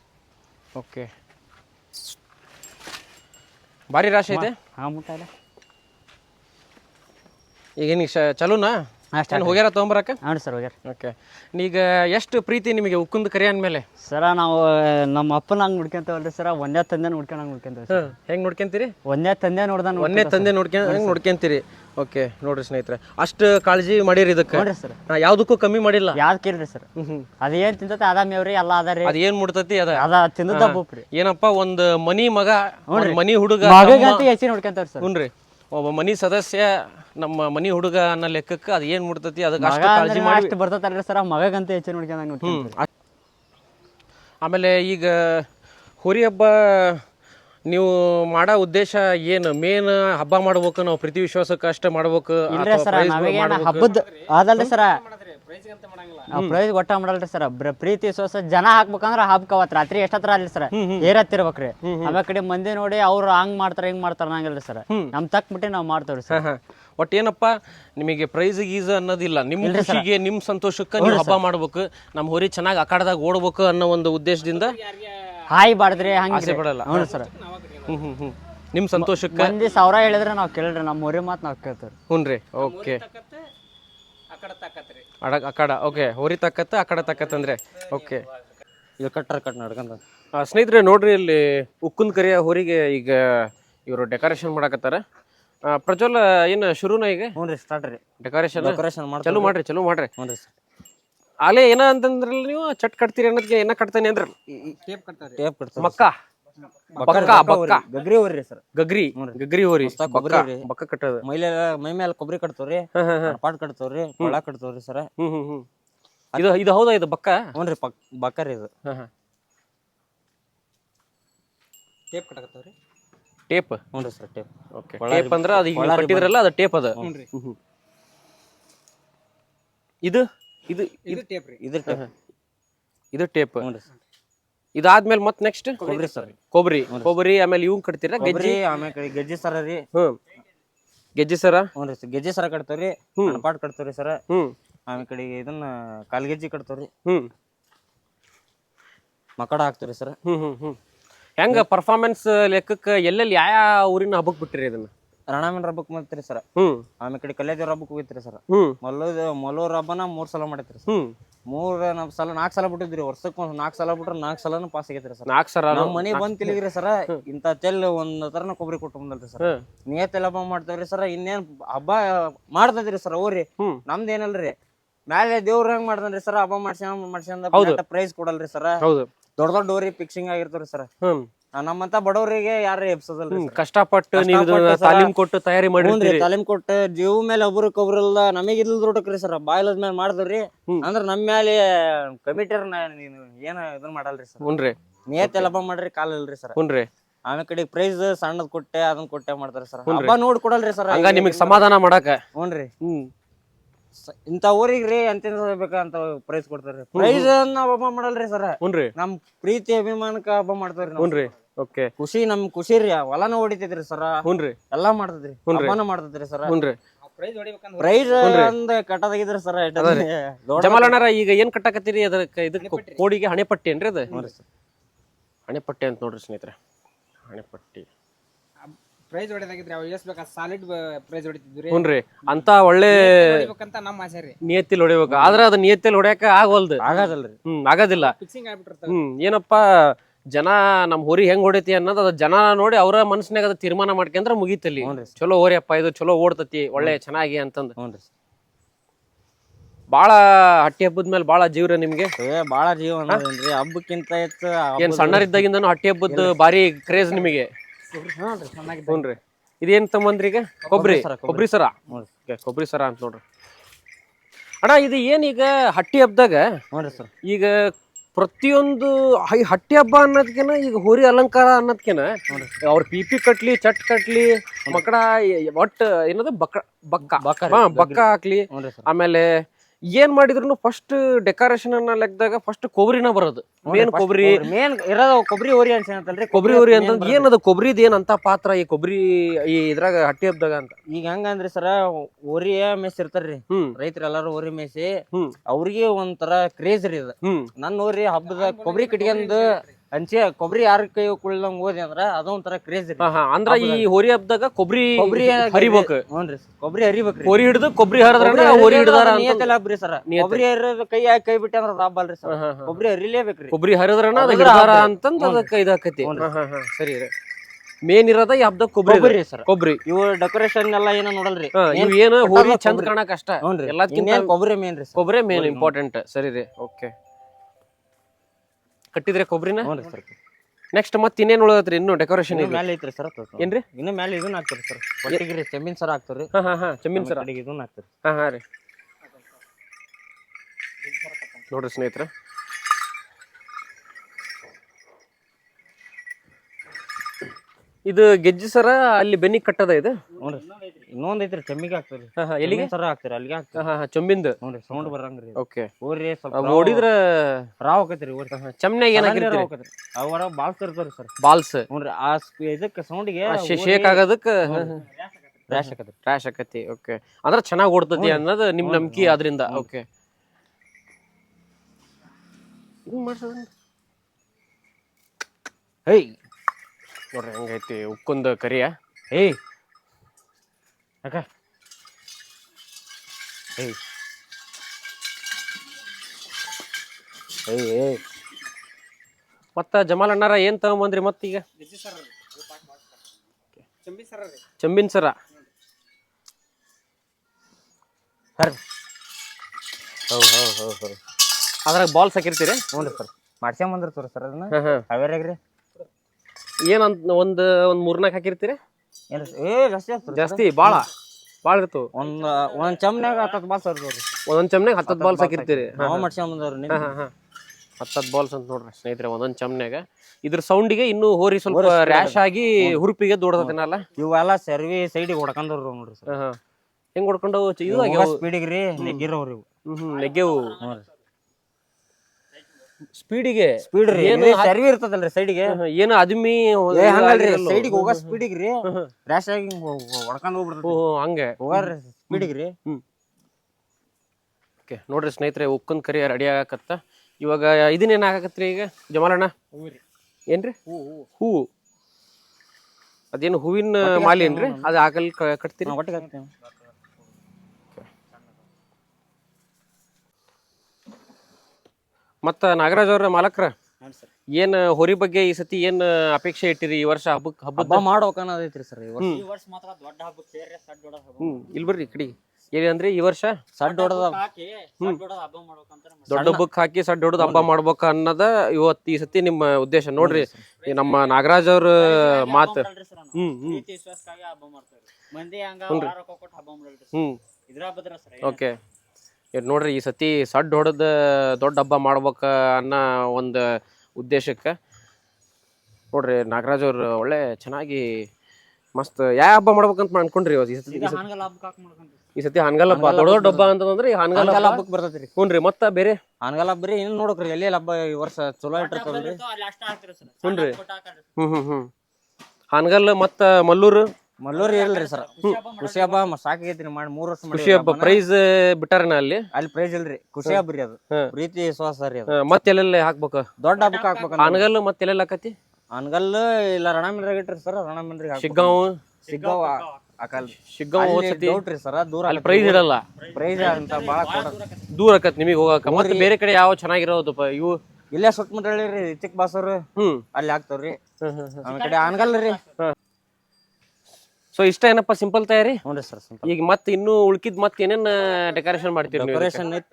ಓಕೆ. ಭಾರಿ ರಾಶಿ ಐತೆ? ಹಾಂ ಮುಟ್ಟ ಈಗ ಏನು ಚಲೋನಾ? ಏನು ಹೋಗ್ಯಾರ ತೊಗೊಂಬರಕ್ಕ ಹಾಂ ಸರ್ ಹೋಗ್ಯಾರ. ಓಕೆ. ಈಗ ಎಷ್ಟು ಪ್ರೀತಿ ನಿಮಗೆ ಉಕ್ಕುಂದ ಕರಿ ಅಂದಮೇಲೆ? ಸರ ನಾವು ನಮ್ಮ ಅಪ್ಪನ ಹಂಗೆ ನೋಡ್ಕೊಂತೇವಲ್ರಿ ಸರ. ಒಂದೇ ತಂದೆ ನೋಡ್ಕೊಂಡು ನೋಡ್ಕೊಂತೇವೆ ಸರ್. ಹೆಂಗೆ ನೋಡ್ಕೊಂತೀರಿ? ಒಂದೇ ತಂದೆ ನೋಡ್ದ ಒಂದೇ ತಂದೆ ನೋಡ್ಕೊಂಡು ಹಂಗೆ ನೋಡ್ಕೊಂತೀರಿ? ಓಕೆ ನೋಡ್ರಿ ಸ್ನೇಹಿತರೆ. ಅಷ್ಟು ಕಾಳಜಿ ಮಾಡಿರಿ ಇದಕ್ಕೆ? ನೋಡ್ರಿ ಸರ್. ನಾ ಯಾವ್ದಕ್ಕೂ ಕಮ್ಮಿ ಮಾಡಿಲ್ಲ? ಯಾವ್ದು ಕೇಳ್ರಿ ಸರ್. ಅದೇನು ಅದೇನ್ ತಿಂತತೆ ಅದ ಮೇವ್ರಿ ಎಲ್ಲ ಅದ ರೀ. ಅದೇನು ಏನ್ ಮುಡ್ತತಿ ಅದ? ಅದ ತಿಂದದ ಬೂಪ್ರಿ ಏನಪ್ಪ ಒಂದು ಮನಿ ಮಗ ಮನಿ ಹುಡುಗ ಹೆಚ್ಚಿ ಹೆಚ್ಚಿನ ಸರ್ ಸರ್. ಹುನ್ರಿ. ಒಬ್ಬ ಮನಿ ಸದಸ್ಯ ನಮ್ಮ ಮನಿ ಹುಡುಗ ಅನ್ನೋ ಲೆಕ್ಕಕ್ಕೆ ಅದು ಏನ್ ಮುಡ್ತತಿ ಅದಕ್ಕೆ ಅಷ್ಟು ಕಾಳಜಿ ಮಾಡಿ ಅಷ್ಟು ಬರ್ತತಲ್ರಿ ಸರ್. ಮಗಗಂತ ಹೆಚ್ಚಿನ ನೋಡ್ಕೊಂಡಂಗ ಆಮೇಲೆ ಈಗ ಹುರಿ ಹಬ್ಬ ನೀವು ಮಾಡೋ ಉದ್ದೇಶ ಏನು? ಮೇನ್ ಹಬ್ಬ ಮಾಡ್ಬೇಕು ನಾವು ಪ್ರತಿ ವಿಶ್ವಾಸಕ್ಕೆ ಅಷ್ಟೇ ಮಾಡ್ಬೇಕು? ಹಬ್ಬದ ಅದಲ್ರಿ ಸರ ಪ್ರೈಸ್ ಒಟ್ಟ ಮಾಡಲ್ರಿ ಸರ್. ಪ್ರೀತಿ ಸೋಸ ಜನ ಹಾಕ್ಬೇಕಂದ್ರ ಹಬ್ಬಕ್ಕೆ ಅವತ್ತು ರಾತ್ರಿ ಎಷ್ಟತ್ರ ಅಲ್ಲಿ ಸರ್. ಏರತ್ತಿರ್ಬೇಕ್ರಿ ಆಮೇಲೆ ಕಡೆ ಮಂದಿ ನೋಡಿ ಅವ್ರು ಹಂಗ್ ಮಾಡ್ತಾರ ಹಿಂಗ್ ಮಾಡ್ತಾರ ಅನ್ನಂಗಿಲ್ರಿ ಸರ್. ನಮ್ ತಕ್ ಬಿಟ್ಟು ನಾವ್ ಮಾಡ್ತೇವ್ರಿ ಸರ್. ಒಟ್ಟ ಏನಪ್ಪ ನಿಮಗೆ ಪ್ರೈಸ್ ಗೀಸ್ ಅನ್ನೋದಿಲ್ಲ. ನಿಮ್ಮ ಖುಷಿಗೆ ನಿಮ್ಮ ಸಂತೋಷಕ್ಕೆ ನೀವು ಹಬ್ಬ ಮಾಡ್ಬೇಕು. ನಮ್ಮ ಹೋರಿ ಚೆನ್ನಾಗಿ ಅಖಾಡದಾಗ ಓಡ್ಬೇಕು ಅನ್ನೋ ಒಂದು ಉದ್ದೇಶದಿಂದ ಹಾಯ್ ಬಾಡ್ದ್ರಿ ಹಂಗೆ ಆಸೆ ಪಡಲ್ಲ. ಹ್ಞೂ ಸರ್. ಹ್ಮ್ ಹ್ಮ್ ಹ್ಮ್. ನಿಮ್ಮ ಸಂತೋಷಕ್ಕೆ ಮಂದಿ ಸಾವಿರ ಹೇಳಿದ್ರೆ ನಾವ್ ಕೇಳ್ರಿ. ನಮ್ಮ ಹೊರಿ ಮಾತು ನಾವ್ ಕೇಳ್ತೇವೆ ಹ್ಞೂ ಓಕೆ. ಅಡ ಅಕಡ ಓಕೆ ಹೋರಿ ತಕ್ಕತ್ತ ಅಕಡ ತಕ್ಕತ್ತಂದ್ರೆ ಓಕೆ ಇದು ಕಟ್ಟರ್ ಕಟ್ ನಡ್ಕಂತ ಸ್ನೇಹಿತರೆ ನೋಡ್ರಿ ಇಲ್ಲಿ ಉಕ್ಕುನ್ ಕರಿಯ ಹೋರಿಗೆ ಈಗ ಇವರು ಡೆಕೋರೇಷನ್ ಮಾಡಕತ್ತಾರ. ಪ್ರಜ್ವಲ ಏನು ಶುರುನ ಈಗ? ಹ್ಞೂ ರೀ ಸ್ಟಾರ್ಟ್ ರೀ. ಡೆಕೋರೇಷನ್ ಡೆಕೋರೇಷನ್ ಮಾಡ್ತಾರೆ ಚಲೋ ಮಾಡ್ರಿ ಚಲೋ ಮಾಡ್ರಿ. ಹ್ಞೂ ರೀ ಸರ್ ಅಲ್ಲೇ ಏನ ಅಂತಂದ್ರಲ್ಲ ನೀವು ಚಟ್ ಕಟ್ತೀರಿ ಅನ್ನೋದಕ್ಕೆ ಏನ ಕಟ್ತಾನೆ ಅಂದ್ರೆ ಟೇಪ್ ಕಟ್ತಾರೆ. ಮಕ್ಕ? ಬಕ್ಕ ಬಕ್ಕ ಗಗ್ರಿ ಊರಿ ರೀ ಸರ್ ಗಗ್ರಿ ಗಗ್ರಿ ಹೋರಿ ಹೊಸ್ದಾಗ್ ಬಕ್ಕ ಕೊಬ್ರಿ ರೀ. ಬಕ್ಕ ಕಟ್ಟೋದು ಮೈಲೆ ಮೈ ಮೇಲೆ ಕೊಬ್ಬರಿ ಕಟ್ತವ್ರಿ ಪಾಟ್ ಕಟ್ತವ್ರಿ ಕೊಳ ಕಟ್ತವ್ರಿ ಸರ್ ಹ್ಮ್ ಹ್ಮ್ ಹ್ಮ್ ಇದು ಇದು ಹೌದಾ ಇದು ಬಕ್ಕ ಹ್ಞೂ ರೀ ಪಕ್ ಬಕ್ಕರಿ ಇದು ಹಾ ಹಾ ಟೇಪ್ ಕಟ್ಕತ್ತವ್ರಿ ಟೇಪ್ ಹ್ಞೂ ರೀ ಸರ್ ಟೇಪ್ ಓಕೆ ಟೇಪ್ ಅಂದ್ರ ಅದು ಈಗ ನೀವು ಕಟ್ಟಿದ್ರಲ್ಲ ಅದು ಟೇಪ್ ಅದ ಹ್ಮ್ ಹ್ಮ್. ಇದು ಇದು ಇದು ಟೇಪ್ ರೀ ಇದು ಟೇಪ್ ಇದು ಟೇಪ್ ಹ್ಞೂ ರೀ ಸರ್ ಇದಾದ್ಮೇಲೆ ಮತ್ ನೆಕ್ಸ್ಟ್ ಕೊಬ್ಬರಿ ಸರ್. ಕೊಬ್ಬರಿ ಕೊಬ್ಬರಿ ಆಮೇಲೆ ಇವ್ ಕಟ್ತೀರಾ? ಗಜ್ಜಿ? ಆಮೇಲೆ ಗಜ್ಜಿ ಸರ ರೀ. ಹ್ಮ್ ಗೆಜ್ಜಿ ಸರ? ಹ್ಞೂ ರೀ ಸರ್. ಗೆಜ್ಜಿ ಸರ ಕಟ್ತೇವ್ರಿ ಪಾಟ್ ಕಟ್ತೇವ್ರಿ ಸರ. ಹ್ಮ್ ಆಮೇಲೆ ಕಡೆಗೆ ಇದನ್ನ ಕಾಲ್ಗೆಜ್ಜಿ ಕಟ್ತೇವ್ರಿ ಹ್ಮ್ ಮಕಡ ಹಾಕ್ತೇವ್ರಿ ಸರ್. ಹ್ಮ್ ಹ್ಮ್ ಹ್ಮ್ ಹೆಂಗ ಪರ್ಫಾರ್ಮೆನ್ಸ್ ಲೆಕ್ಕಕ್ಕೆ ಎಲ್ಲೆಲ್ಲಿ ಯಾವ ಊರಿನ ಹಬ್ಬಕ್ಕೆ ಬಿಟ್ಟಿರಿ ಇದನ್ನ? ರಣಾಮಿನ ಹಬ್ಬಕ್ಕೆ ಮಾಡ್ತೀರಿ ಸರ್. ಹ್ಮ್ ಆಮೇಲೆ ಕಡೆ ಕಲ್ಯಾದೇವ್ರ ಹಬ್ಬಕ್ಕೆ ಹೋಗಿತ್ರಿ ಸರ್. ಹ್ಮ್ ಮಲ್ಲೋದ ಮಲ್ಲೂರ್ ಹಬ್ಬನ ಮೂರ್ ಸಲ ಮಾಡಿತ್ರಿ ಸರ್. ಹ್ಮ್ ಮೂರ್ ನಮ್ ಸಲ ನಾಲ್ಕು ಸಲ ಬಿಟ್ಟಿದ್ರಿ ವರ್ಷಕ್ಕೆ ಒಂದ್ ನಾಲ್ಕು ಸಲ ಬಿಟ್ರೆ ನಾಲ್ಕು ಸಲನು ಪಾಸ್ ಆಗೈತ್ರಿ ಸರ್. ನಾಲ್ಕು ಸರ ನಮ್ ಮನೆ ಬಂದ್ ತಿಳಿಗ್ರಿ ಸರ ಇಂತ ತೆಲ್ ಒಂದ್ ತರನ ಕೊಬ್ಬರಿ ಕೊಟ್ಟು ಬಂದಲ್ರಿ ಸರ್. ನಿಯತ್ತೆಲ್ಲ ಹಬ್ಬ ಮಾಡ್ತೇವ್ರಿ ಸರ್ ಇನ್ನೇನ್ ಹಬ್ಬ ಮಾಡ್ತದ್ರಿ ಸರ್ ಓರಿ ನಮ್ದ ಏನಲ್ರಿ ಮ್ಯಾಲೆ ದೇವ್ರ ಹೆಂಗ್ ಮಾಡ್ತಾನ್ರಿ ಸರ್ ಹಬ್ಬ ಮಾಡ್ಸ್ಕೊಂಡ್ ಮಾಡ್ಸ್ಕೊಂಡ್ ಪ್ರೈಸ್ ಕೊಡಲ್ರಿ ಸರ್. ದೊಡ್ಡ ದೊಡ್ಡ ಓರಿ ಫಿಕ್ಸಿಂಗ್ ಆಗಿರ್ತಾವ್ರಿ ಸರ್. ನಮ್ಮಂತ ಬಡವರಿಗೆ ಯಾರು ಎಬ್ಸೋದಲ್ಲ ಹ್ಮ್. ಕಷ್ಟಪಟ್ಟು ನೀವು ಇದನ್ನ ಕಷ್ಟಪಟ್ಟು ಸರ- ತಾಲೀಮ್ ಕೊಟ್ಟು ತಯಾರಿ ಮಾಡಿ ಮಾಡಿರ್ತೀರಿ. ತಾಲೀಮ್ ಕೊಟ್ಟು ಜೀವ ಮೇಲೆ ಒಬ್ರಕ್ ಒಬ್ರಲ್ಲ ನಮಗ್ ಇದ್ದಿಲ್ ದುಡ್ಡಕ್ರಿ ಸರ್ ಬಾಯ್ಲದ ಮೇಲೆ ಮಾಡಿದ್ರಿ. ಹ್ಮ್. ಅಂದ್ರ ನಮ್ ಮೇಲೆ ಕಮಿಟಿಯರ್ ನೀನು ಏನ ಇದನ್ ಮಾಡಲ್ರಿ ಸರ್. ಹುನ್ರಿ ನಿಯತ್ ಎಲ್ಲ ಹಬ್ಬ ಮಾಡ್ರಿ ಕಾಲ್ ಇಲ್ರಿ ಸರ್. ಹುನ್ರಿ ಆಮೇಲೆ ಕಡೆ ಪ್ರೈಸ್ ಸಣ್ಣದ್ ಕೊಟ್ಟೆ ಅದನ್ನ ಕೊಟ್ಟೆ ಮಾಡ್ತಾರೆ ಸರ್. ಹ್ಞೂನ್ರಿ. ಹಬ್ಬ ನೋಡ್ ಕೊಡಲ್ರಿ ಸರ್. ಹಂಗ ನಿಮಗ್ ಸಮಾಧಾನ ಮಾಡಾಕ. ಹುನ್ರಿ ಹ್ಮ್. ಸ- ಇಂಥ ಊರಿಗೆ ರೀ ಅಂತ ಬೇಕಂತ ಪ್ರೈಸ್ ಕೊಡ್ತಾರ್ರಿ ಪ್ರೈಸ್ ಅನ್ನ ಹಬ್ಬ ಮಾಡಲ್ರಿ ಸರ್. ಹುನ್ರಿ ನಮ್ ಪ್ರೀತಿ ಅಭಿಮಾನಕ್ಕ ಹಬ್ಬ ಮಾಡ್ತಾವ್ರಿ ನಾವ್. ಹುನ್ರಿ ಓಕೆ ಖುಷಿ ನಮ್ ಖುಷಿ ರೀ ಹೊಲನ ಹೊಡಿತೈತ್ರಿ ಸರ ಹುನ್ರಿ ಎಲ್ಲಾ ಮಾಡ್ತದ್ರಿ ಹುನ್ರಿ. ಹಬ್ಬನ ಮಾಡ್ತದ್ರಿ ಸರ ಹುನ್ರಿ ಪ್ರೈಸ್ ಒಂದ್ ಕಟ್ಟದಾಗಿದ್ರಿ ಸರ ಜಮಾಲಣ್ಣರ ಈಗ ಏನ್ ಕಟ್ಟಾಕತ್ತೀರಿ? ಅದಕ್ಕೆ ಇದಕ್ಕೆ ಕೋಡಿಗೆ ಹಣೆಪಟ್ಟಿ ಏನ್ರಿ ಅದು? ಹಣೆಪಟ್ಟಿ ಅಂತ ನೋಡ್ರಿ ಸ್ನೇಹಿತರೆ. ಹಣೆಪಟ್ಟಿ ಪ್ರೈಸ್ ಹೊಡೆದಾಗಿದ್ರೆ ಅವ್ ಸಾಲಿಡ್ ಪ್ರೈಸ್ ಹೊಡಿತಿದ್ವಿ ಹುನ್ರಿ ಅಂತ ಒಳ್ಳೆ ಹೊಡಿಬೇಕಂತ ನಮ್ಮ ಆಸೆ ರೀ. ನಿಯತ್ತಿಲ್ ಹೊಡಿಬೇಕು. ಆದ್ರೆ ಅದ್ ನಿಯತ್ತಿಲ್ ಹೊಡ್ಯಾಕ ಆಗೋಲ್ದು. ಆಗದಲ್ರಿ. ಹ್ಮ್ ಆಗೋದಿಲ್ಲ. ಫಿಕ್ಸಿಂಗ್ ಆಗ್ಬಿಟ್ಟಿರ್ತಾವ ಹ್ಮ್ ಏನಪ್ಪಾ ಜನ ನಮ್ ಹೋರಿ ಹೆಂಗ್ ಹೊಡಿತಿ ಅನ್ನೋದು ಅದ ಜನ ನೋಡಿ ಅವರ ಮನಸ್ಸಿನಾಗ ಅದ ತೀರ್ಮಾನ ಮಾಡ್ಕೊಂಡ್ರೆ ಮುಗೀತಲ್ಲಿ. ಚಲೋ ಹೋರಿಯಪ್ಪ ಇದು ಚಲೋ ಓಡ್ತತಿ ಒಳ್ಳೆ ಚೆನ್ನಾಗಿ ಅಂತಂದ್. ಬಾಳ ಹಟ್ಟಿ ಹಬ್ಬದ ಮೇಲೆ ಬಾಳ ಜೀವ್ರ ನಿಮ್ಗೆ? ಏ ಬಾಳ ಜೀವ ಅನ್ನೋದೇನ್ರಿ ಹಬ್ಬಕ್ಕಿಂತ ಹೆಚ್ಚು ಏನ್ ಸಣ್ಣರಿದ್ದಾಗಿಂದನು ಹಟ್ಟಿ ಹಬ್ಬದ ಬಾರಿ ಕ್ರೇಜ್ ನಿಮಗೆ? ಹ್ಞೂನ್ರಿ ಇದೇನ್ ತಮ್ಮಂದ್ರಿ ಈಗ? ಕೊಬ್ಬರಿ ಸರ, ಕೊಬ್ಬರಿ. ಸರ? ಕೊಬ್ಬರಿ ಸರ ಅಂತ ನೋಡ್ರಿ. ಅಣ್ಣ ಇದು ಏನ್ ಈಗ ಹಟ್ಟಿ ಹಬ್ಬದಾಗ ಸರ್. ಈಗ ಪ್ರತಿಯೊಂದು ಈ ಹಟ್ಟಿ ಹಬ್ಬ ಅನ್ನೋದ್ಕಿನ ಈಗ ಹೋರಿ ಅಲಂಕಾರ ಅನ್ನೋದ್ಕಿನ ಅವ್ರ ಪಿಪಿ ಕಟ್ಲಿ ಚಟ್ ಕಟ್ಲಿ ಮಕಡ ಒಟ್ಟ ಏನದು? ಬಕ್ಕ. ಬಕ್ಕ ಬಕ್ಕ. ಹಾಕ್ಲಿ. ಆಮೇಲೆ ಏನ್ ಮಾಡಿದ್ರು ಫಸ್ಟ್ ಡೆಕೋರೇಷನ್ ಅನ್ನ ಲೆಕ್ಕದಾಗ ಫಸ್ಟ್ ಕೊಬ್ಬರಿನ ಬರೋದು. ಮೇನ್ ಕೊಬ್ಬರಿ ಮೇನ್ ಇರೋದು ಕೊಬ್ಬರಿ ಓರಿ ಅನ್ಸತ್ತಲ್ರಿ ಕೊಬ್ಬರಿ ಓರಿ ಅಂತ ಏನದ? ಕೊಬ್ಬರಿದ ಏನ್ ಅಂತ ಪಾತ್ರ ಈ ಕೊಬ್ಬರಿ ಈ ಇದ್ರಾಗ ಹಟ್ಟಿ ಹಬ್ಬದಾಗ ಅಂತ? ಈಗ ಹೆಂಗಂದ್ರಿ ಸರ ಓರಿಯ ಮೇಸ್ ಇರ್ತಾರ್ರಿ. ರೈತರು ಎಲ್ಲಾರು ಓರಿ ಮೇಸಿ ಅವ್ರಿಗೆ ಒಂಥರ ಕ್ರೇಜ್ ರೀ ಇದು. ಹ್ಮ್. ನನ್ನ ಓರಿ ಹಬ್ಬದ ಕೊಬ್ಬರಿ ಕಟ್ಕೊಂಡ್ ಹಂಚಿ ಕೊಬ್ಬರಿ ಯಾರ ಕೈ ಕುಳ್ದಂಗ್ ಓದಿ ಅಂದ್ರ ಅದೊಂಥರ ಕ್ರೇಜ್ ರೀ. ಹಾ ಹಾ ಅಂದ್ರ ಈ ಹೋರಿ ಹಬ್ಬದಾಗ ಕೊಬ್ಬರಿ ಕೊಬ್ಬರಿ ಹರಿಬೇಕು. ಹ್ಞೂನ್ರಿ ಕೊಬ್ಬರಿ ಹರಿಬೇಕು ಹೋರಿ ಹಿಡಿದು ಕೊಬ್ಬರಿ ಹರಿದ್ರ ಹೋರಿ ಹಿಡಿದಾರ ಅಂತ ನಿಯತೆಲ್ಲ ಸರ್. ಕೊಬ್ಬರಿ ಹರಿದ ಕೈ ಯಾಕೆ ಕೈ ಬಿಟ್ಟೆ ಅಂದ್ರ ಹಬ್ಬ ಅಲ್ರಿ ಸರ್. ಕೊಬ್ಬರಿ ಹರಿಲೇಬೇಕ್ರಿ ಕೊಬ್ಬರಿ ಹರಿದ್ರನ ಅದ ಹಿಡ್ದಾರ. ಅಂತಂದ್ ಅದಕ್ಕೆ ಇದಾಕತಿ. ಹಾ, ಹಾ, ಸರಿ ಮೇನ್ ಇರೋದ ಈ ಹಬ್ಬದ ಕೊಬ್ಬರಿ ಸರ್. ಕೊಬ್ಬರಿ ಇವು ಡೆಕೋರೇಷನ್ ಎಲ್ಲ ಏನ ನೋಡಲ್ರಿ. ಇವ್ ಏನು ಹೋರಿ ಚಂದ. ಕಾಣಕ್ ಅಷ್ಟ. ಎಲ್ಲದಕ್ಕಿಂತ ಕೊಬ್ಬರಿ ಮೇನ್ ರೀ ಕೊಬ್ಬರಿ ಮೇನ್ ಇಂಪಾರ್ಟೆಂಟ್ ಸರಿ ರೀ. ಓಕೆ. ಕಟ್ಟಿದ್ರೆ ಕೊಬ್ಬರಿನ? ಹ್ಞೂನ್ರಿ ಸರ್. ನೆಕ್ಸ್ಟ್ ಮತ್ತೆ ಇನ್ನೇನು ಉಳಿದತ್ರಿ? ಇನ್ನು ಡೆಕೋರೇಷನ್ ಮ್ಯಾಲೆ ಐತ್ರಿ ಸರ್ ಏನ್ರಿ? ಇನ್ನು ಮೇಲೆ ಇದನ್ನ ಹಾಕ್ತಾರಿ ಸರ್. ಒಟ್ಟಿಗೆ ರೀ ಚೆಮ್ಮಿನ ಸರ ಹಾಕ್ತಾರಿ. ಹಾ ಹಾ ಹಾ ಚೆಮ್ಮಿನ ಸರ. ಕಡೆಗೆ ಇದನ್ನ ಹಾಕ್ತಾರಿ. ಹಾ ಹಾ ರೀ. ನೋಡ್ರಿ ಸ್ನೇಹಿತರೆ. ಇದು ಗೆಜ್ಜೆ ಸರ ಅಲ್ಲಿ ಬೆನ್ನಿ ಕಟ್ಟದ ಇದು? ನೋಡ್ರಿ ಇನ್ನೊಂದ್ ಐತ್ರಿ ಚೆಮ್ಮಿಗೆ ಹಾಕ್ತಾರಿ ಹಾ ಹಾ ಎಲ್ಲಿಗೆ? ಸರ ಹಾಕ್ತಾರಿ ಅಲ್ಲಿಗೆ ಹಾ ಹಾಕ್ತಾರಿ ಹಾ ಹಾ ಚೊಂಬಿಂದ ನೋಡ್ರಿ ಸೌಂಡ್ ಬರಂಗ್ರಿ ಓಕೆ ಊರಿ ಸ್ವಲ್ಪ ನೋಡಿದ್ರ ರಾವ್ ಹಾಕತ್ರಿ ಊರಿ ಚಮ್ನ್ಯಾಗ ಏನ್ ಹಾಕಿರ್ತೀರಿ? ಅವರ ಬಾಲ್ಸ್ ಇರ್ತಾರಿ ಸರ್. ಬಾಲ್ಸ್. ನೋಡ್ರಿ ಆ ಸ್ಪ- ಇದಕ್ಕೆ ಸೌಂಡ್ಗೆ ಶೇಕ್ ಆಗೋದಕ್ಕ ರ್ಯಾಶ್ ಹಾಕತ್ರಿ ರ್ಯಾಶ್ ಆಕತಿ ಓಕೆ ಅಂದ್ರ ಚೆನ್ನಾಗ್ ಓಡ್ತತಿ ಅನ್ನೋದು ನಿಮ್ ನಂಬಿಕೆ ಅದ್ರಿಂದ ಓಕೆ ಹೇಯ್ ನೋಡ್ರಿ ಹೆಂಗೈತಿ? ಉಕ್ಕೊಂದು ಕರಿಯ ಏಯ್! ಅಕ್ಕ. ಏಯ್. ಏಯ್ ಏಯ್. ಮತ್ತ ಜಮಾಲ್ ಅಣ್ಣಾರ ಏನ್ ತಗೊಂಬಂದ್ರಿ ಮತ್ತೀಗ ಸರ ಚಂಬಿನ್ ಸರ? ಸರ್. ಹೌದು ಹೌದು ಹೌದು ಹೌದ್ ಅದ್ರಾಗ ಬಾಲ್ಸ್ ಹಾಕಿರ್ತೀರಿ? ರೀ ಸರ್. ಮಾಡ್ಸ್ಕೊಂಬಂದ್ರಿ ತೋರಿ ಸರ್ ಅದನ್ನ. ಅವೇರಾಗ್ರಿ ಹಾ ಏನಂತ ಒಂದ್ ಒಂದ್ ಮೂರ್ನಾಕ್ ಹಾಕಿರ್ತೀರಿ? ಏನ್ ಏ ಜಾಸ್ತಿ ಆಗ್ತದೆ ಜಾಸ್ತಿ? ಬಾಳ? ಬಾಳ ಇರ್ತವು. ಒಂದ್ ಒಂದ್ ಚಮ್ನ್ಯಾಗ ಹತ್ತತ್ತು ಬಾಲ್ ಸರ್ ನೋಡ್ರಿ ಒಂದೊಂದ್ ಚಮ್ನ್ಯಾಗ ಹತ್ತತ್ ಬಾಲ್ಸ್ ಹಾಕಿರ್ತೀರಿ. ಹತ್ತದ್ ನಾವ್ ಹಾ ಹಾ ಬಾಲ್ಸ್ ಅಂತ ನೋಡ್ರಿ ಸ್ನೇಹಿತರೆ ಒಂದೊಂದ್ ಚಮ್ನ್ಯಾಗ. ಇದ್ರ ಸೌಂಡಿಗೆ ಇನ್ನು ಹೋರಿ ಸ್ವಲ್ಪ ರ್ಯಾಶ್ ಆಗಿ ಹುರುಪಿಗೆ ದೊಡ್ಡದತಿನಲ್ಲ ಇವೆಲ್ಲ ಸರ್ವಿ ಸೈಡಿಗೆ ಹೊಡ್ಕೊಂಡವ್ರು ನೋಡ್ರಿ ಸರ್. ಹಾ ಹಾ. ಹೆಂಗ್ ಹೊಡ್ಕೊಂಡು ಇದು ಸ್ಪೀಡಿಗೆ ರೀ ಇವು. ನೋಡ್ರಿ ಸ್ಪೀಡಿಗೆ ಸ್ಪೀಡ್ ರೀ ಏನು ಸರ್ವಿ ಇರ್ತದಲ್ರಿ ಸೈಡಿಗೆ. ಏನು ಅದ್ಮಿ ಏ ಹಂಗಲ್ರಿ ಸೈಡಿಗೆ ಹೋಗೋ ಸ್ಪೀಡಿಗೆ ರೀ. ರ್ಯಾಶ್ ಆಗಿ ಹೊಡ್ಕೊಂಡು ಹೋಗ್ಬಿಡ್ತದೆ. ಓ ಹಂಗೆ. ಹೋಗಾರ್ರಿ ಸ್ಪೀಡಿಗೆ ರೀ. ಓಕೆ ನೋಡ್ರಿ ಸ್ನೇಹಿತರೆ ಉಕ್ಕನ್ ಕರಿ ರೆಡಿ ಆಗಕತ್ತ. ಇವಾಗ ಇದನ್ನೇನು ಆಗಾಕತ್ರಿ ಈಗ? ಜಮಾಲಣ್ಣ? ಏನ್ರಿ? ಹೂವು ಅದೇನು ಹೂವಿನ ಮಾಲಿ ಏನ್ರಿ ಅದು ಹಾಕಲ್ ಕ- ಕಟ್ತೀರಿ? ಒಟ್ಟಿಗೆ ಮತ್ತ ನಾಗರಾಜ್ ಅವ್ರ ಮಾಲಕ್ರ? ಸರ್. ಏನ್ ಹೋರಿ ಬಗ್ಗೆ ಈ ಸತಿ ಏನ್ ಅಪೇಕ್ಷೆ ಇಟ್ಟಿರಿ ಈ ವರ್ಷ ಹಬ್ಬಕ್ಕೆ ಹಬ್ಬ ಮಾಡ್ಬೇಕ್ ಅನ್ನೋದೈತ್ರಿ ಸರ್ ಈ ವರ್ಷ. ಈ ವರ್ಷ ಮಾತ್ರ ದೊಡ್ಡ ಹಬ್ಬಕ್ಕೆ ಸೇರಿ ಸಡ್ ಹೊಡೋದು ಹಬ್ಬ. ಹ್ಮ್. ಇಲ್ಲಿ ಬರ್ರಿ ಈ ಕಡೆ. ಏನಂದ್ರೆ ಈ ವರ್ಷ? ಸಡ್ ಹೊಡೆದ ಹಾಕಿ ಸಡ್ ಹೊಡೋದು ಹಬ್ಬ ಮಾಡ್ಬೇಕಂತ ದೊಡ್ಡ ಹಬ್ಬಕ್ ಹಾಕಿ ಸಡ್ ಹೊಡೆದು ಹಬ್ಬ ಮಾಡ್ಬೇಕ ಅನ್ನೋದ ಇವತ್ತು ಈ ಸತಿ ನಿಮ್ಮ ಉದ್ದೇಶ. ನೋಡ್ರಿ ಈ ನಮ್ಮ ನಾಗರಾಜ್ ಅವ್ರ ಮಾತು ಹ್ಮ್ ಹ್ಮ್ ಪ್ರೀತಿ ವಿಶ್ವಾಸಕ್ಕಾಗಿ ಹಬ್ಬ ಮಾಡ್ತಾರೆ ಮಂದಿ ಹಂಗ ಹೊರ ರೊಕ್ಕ ಕೊಟ್ಟು ಹಬ್ಬ ಮಾಡಲ್ರಿ ಸರ್. ಹ್ಮ್. ಇದ್ರ ಹಬ್ಬದ್ರ ಸರ್ ಓಕೆ. ಇದು ನೋಡ್ರಿ ಈ ಸತಿ ಸಡ್ ಹೊಡೆದ ದೊಡ್ಡ ಹಬ್ಬ ಮಾಡ್ಬೇಕ ಅನ್ನೋ ಒಂದು ಉದ್ದೇಶಕ್ಕೆ ನೋಡ್ರಿ ನಾಗರಾಜ್ ಅವ್ರು ಒಳ್ಳೆ ಚೆನ್ನಾಗಿ ಮಸ್ತ್ ಯಾವ ಹಬ್ಬ ಮಾಡ್ಬೇಕಂತ ಅನ್ಕೊಂಡ್ರಿ ಈ ಸತಿ ಹಾನಗಲ್ ಈ ಸತಿ ಹಾನಗಲ್ ಹಬ್ಬ ದೊಡ್ಡ ದೊಡ್ಡ ಹಬ್ಬ ಅಂತಂದ್ರೆ ಈ ಹಾನಗಲ್ ಹಂಗಲ್ಲ ಹಬ್ಬ ಹ್ಞೂ ಬರ್ತೈತ್ರಿ ಮತ್ತೆ ಮತ್ತ ಬೇರೆ? ಹಂಗಲ್ಲ ಹಬ್ಬ ರೀ ಇನ್ನು ನೋಡಕ್ರಿ ಎಲ್ಲಿ ಹಬ್ಬ ಈ ವರ್ಷ ಚಲೋ ಇಟ್ಟಿರ್ತಾವಲ್ರಿ ಹ್ಞೂ ಅಷ್ಟ ಹ್ಞೂ ಹ್ಮ್. ಹಾನಗಲ್ ಮತ್ತ ಮಲ್ಲೂರು? ಮಲ್ಲೂರಿ ಇಲ್ರಿ ಸರ್. ಖುಷಿ ಹಬ್ಬ ಮ- ಸಾಕಾಗೈತ್ರಿ ಮಾಡಿ ಮೂರ್ ವರ್ಷ ಖುಷಿ ಮಾಡೀವಿ ಹಬ್ಬ. ಪ್ರೈಸ್ ಬಿಟ್ಟಾರ ಅಲ್ಲಿ? ಅಲ್ಲಿ ಪ್ರೈಸ್ ಇಲ್ರಿ. ಖುಷಿ ಹಬ್ಬ ರೀ ಅದು. ಪ್ರೀತಿ ವಿಶ್ವಾಸ ರೀ ಅದು. ಮತ್ತೆ ಮತ್ತ್ ಎಲ್ಲೆಲ್ಲ ಹಾಕ್ಬೇಕು? ದೊಡ್ಡ ಹಬ್ಬಕ್ಕೆ ಹಾಕ್ಬೇಕಂತ ಮತ್ತೆ ಎಲ್ಲೆಲ್ಲ ಆಕತಿ ಅನ್ಗಲ್ ಇಲ್ಲ ರಣಮಿಂದ್ರಾಗ ಇಟ್ರಿ ಸರ್. ರಣಮಿಂದ್ರಿಗೆ ಶಿಗ್ಗಾಂವ್? ಸಿಗ್ಗಾವ್ ಹಾಕಲ್ ಶಿಗ್ಗಾಂವ್ ಹೋದ್ ಸತಿ ಡೌಟ್ ರೀ ಸರ್ ದೂರ ಅಲ್ಲಿ ಪ್ರೈಸ್ ಇರಲ್ಲ? ಪ್ರೈಸ್ ಅಂತ ಬಾಳ ಕೊಡೋದು. ದೂರ ಆಕತ್ ನಿಮಗೆ ಹೋಗಕ ಮತ್ತೆ ಬೇರೆ ಕಡೆ ಯಾವ ಚೆನ್ನಾಗಿರೋದು ಪ- ಇವು ಇಲ್ಲೇ ಸುತ್ತಮುತ್ತಳಿ ರೀ ಚಿಕ್ಕ ಬಾಸೂರ್ ಹ್ಮ್. ಅಲ್ಲಿ ಹಾಕ್ತಾವ್ರಿ. ಆಮೇಲೆ ಕಡೆ ಅನ್ಗಲ್ ರೀ. ಸೊ ಇಷ್ಟ ಏನಪ್ಪ? ಸಿಂಪಲ್ ತಯಾರಿ? ಹ್ಞೂ ರೀ ಸರ್ ಈಗ ಮತ್ತೆ ಇನ್ನು ಉಳ್ಕಿದ್ ಮತ್ತೆ ಏನೇನ್ ಡೆಕೋರೇಷನ್ ಮಾಡ್ತೀವಿ ನೀವು ಇದಕ್ಕೆ? ಡೆಕೋರೇಷನ್ ಐತ್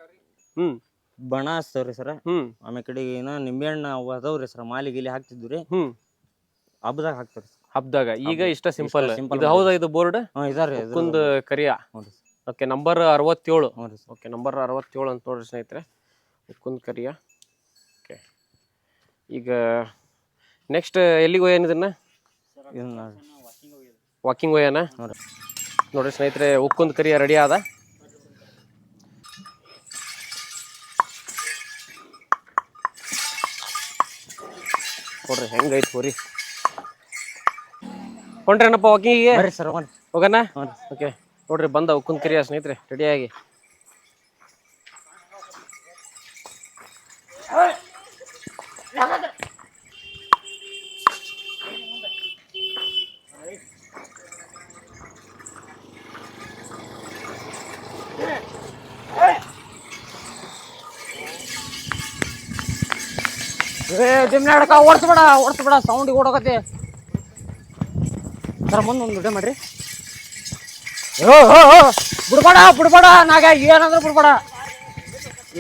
ಹ್ಮ್. ಬಣ ಹಚ್ತೇವ್ರಿ ಸರ್. ಹ್ಮ್. ಆಮೇಲೆ ಕಡೆಗೆ ಏನೋ ನಿಂಬೆಹಣ್ಣ ಅವು ಅದಾವ್ರಿ ಸರ್ ಮಾಲಿ ಗಿಲಿ ಹಾಕ್ತಿದ್ವಿ ರೀ. ಹ್ಮ್. ಹಬ್ಬದಾಗ ಹಾಕ್ತೇವ್ರಿ ಹಬ್ದಾಗ. ಹಬ್ಬದಾಗ ಈಗ ಇಷ್ಟ ಸಿಂಪಲ್ simple. ಇದು ಹೌದಾ ಇದು ಬೋರ್ಡ್? ಹ್ಞೂ ಇದಾವ್ರಿ ಇದು ಕುಂದ್ ಕರಿಯ? ಹ್ಞೂ ರೀ ಓಕೆ ನಂಬರ್ ಅರವತ್ತೇಳು. ಹ್ಞೂ ರೀ ಸರ್. ಓಕೆ ನಂಬರ್ ಅರವತ್ತೇಳು ಅಂತ ನೋಡ್ರಿ ಸ್ನೇಹಿತರೆ. ಉಕ್ಕುಂದ್ ಕರಿಯ? ಓಕೆ. ಈಗ ನೆಕ್ಸ್ಟ್ ಎಲ್ಲಿಗೆ ಏನಿದನ್ನ ಇದನ್ನ? ಇದನ್ನ ವಾಕಿಂಗ್ ಹೋಗ್ಯಾನ ನೋಡ್ರಿ ನೋಡ್ರಿ ಸ್ನೇಹಿತರೆ ಉಕ್ಕುಂದ್ ಕರಿಯ ರೆಡಿ ಆದ? ನೋಡ್ರಿ ಹೆಂಗೈತಿ ಹೋರಿ. ಹೊಂಟ್ರೇನಪ್ಪ ವಾಕಿಂಗಿಗೆ ಹೋಗಣ. ಓಕೆ ನೋಡ್ರಿ ಬಂದ ಉಕ್ಕುಂದ್ ಕರಿಯ ಸ್ನೇಹಿತರೆ ರೆಡಿಯಾಗಿ ಏ ಜಿಮ್ನ ಹಿಡ್ಕ ಓಡಿಸ್ಬೇಡ ಓಡಿಸ್ಬೇಡ ಸೌಂಡಿಗೆ ಓಡೋಕತಿ ಸರ್ ಮುಂದೆ ಒಂದು ವಿಡಿಯೋ ಮಾಡ್ರಿ. ಓ ಬಿಡ್ಬೇಡ ಬಿಡ್ಬೇಡ, ನಾಗ ಏನಂದ್ರೆ ಬಿಡ್ಬೇಡ.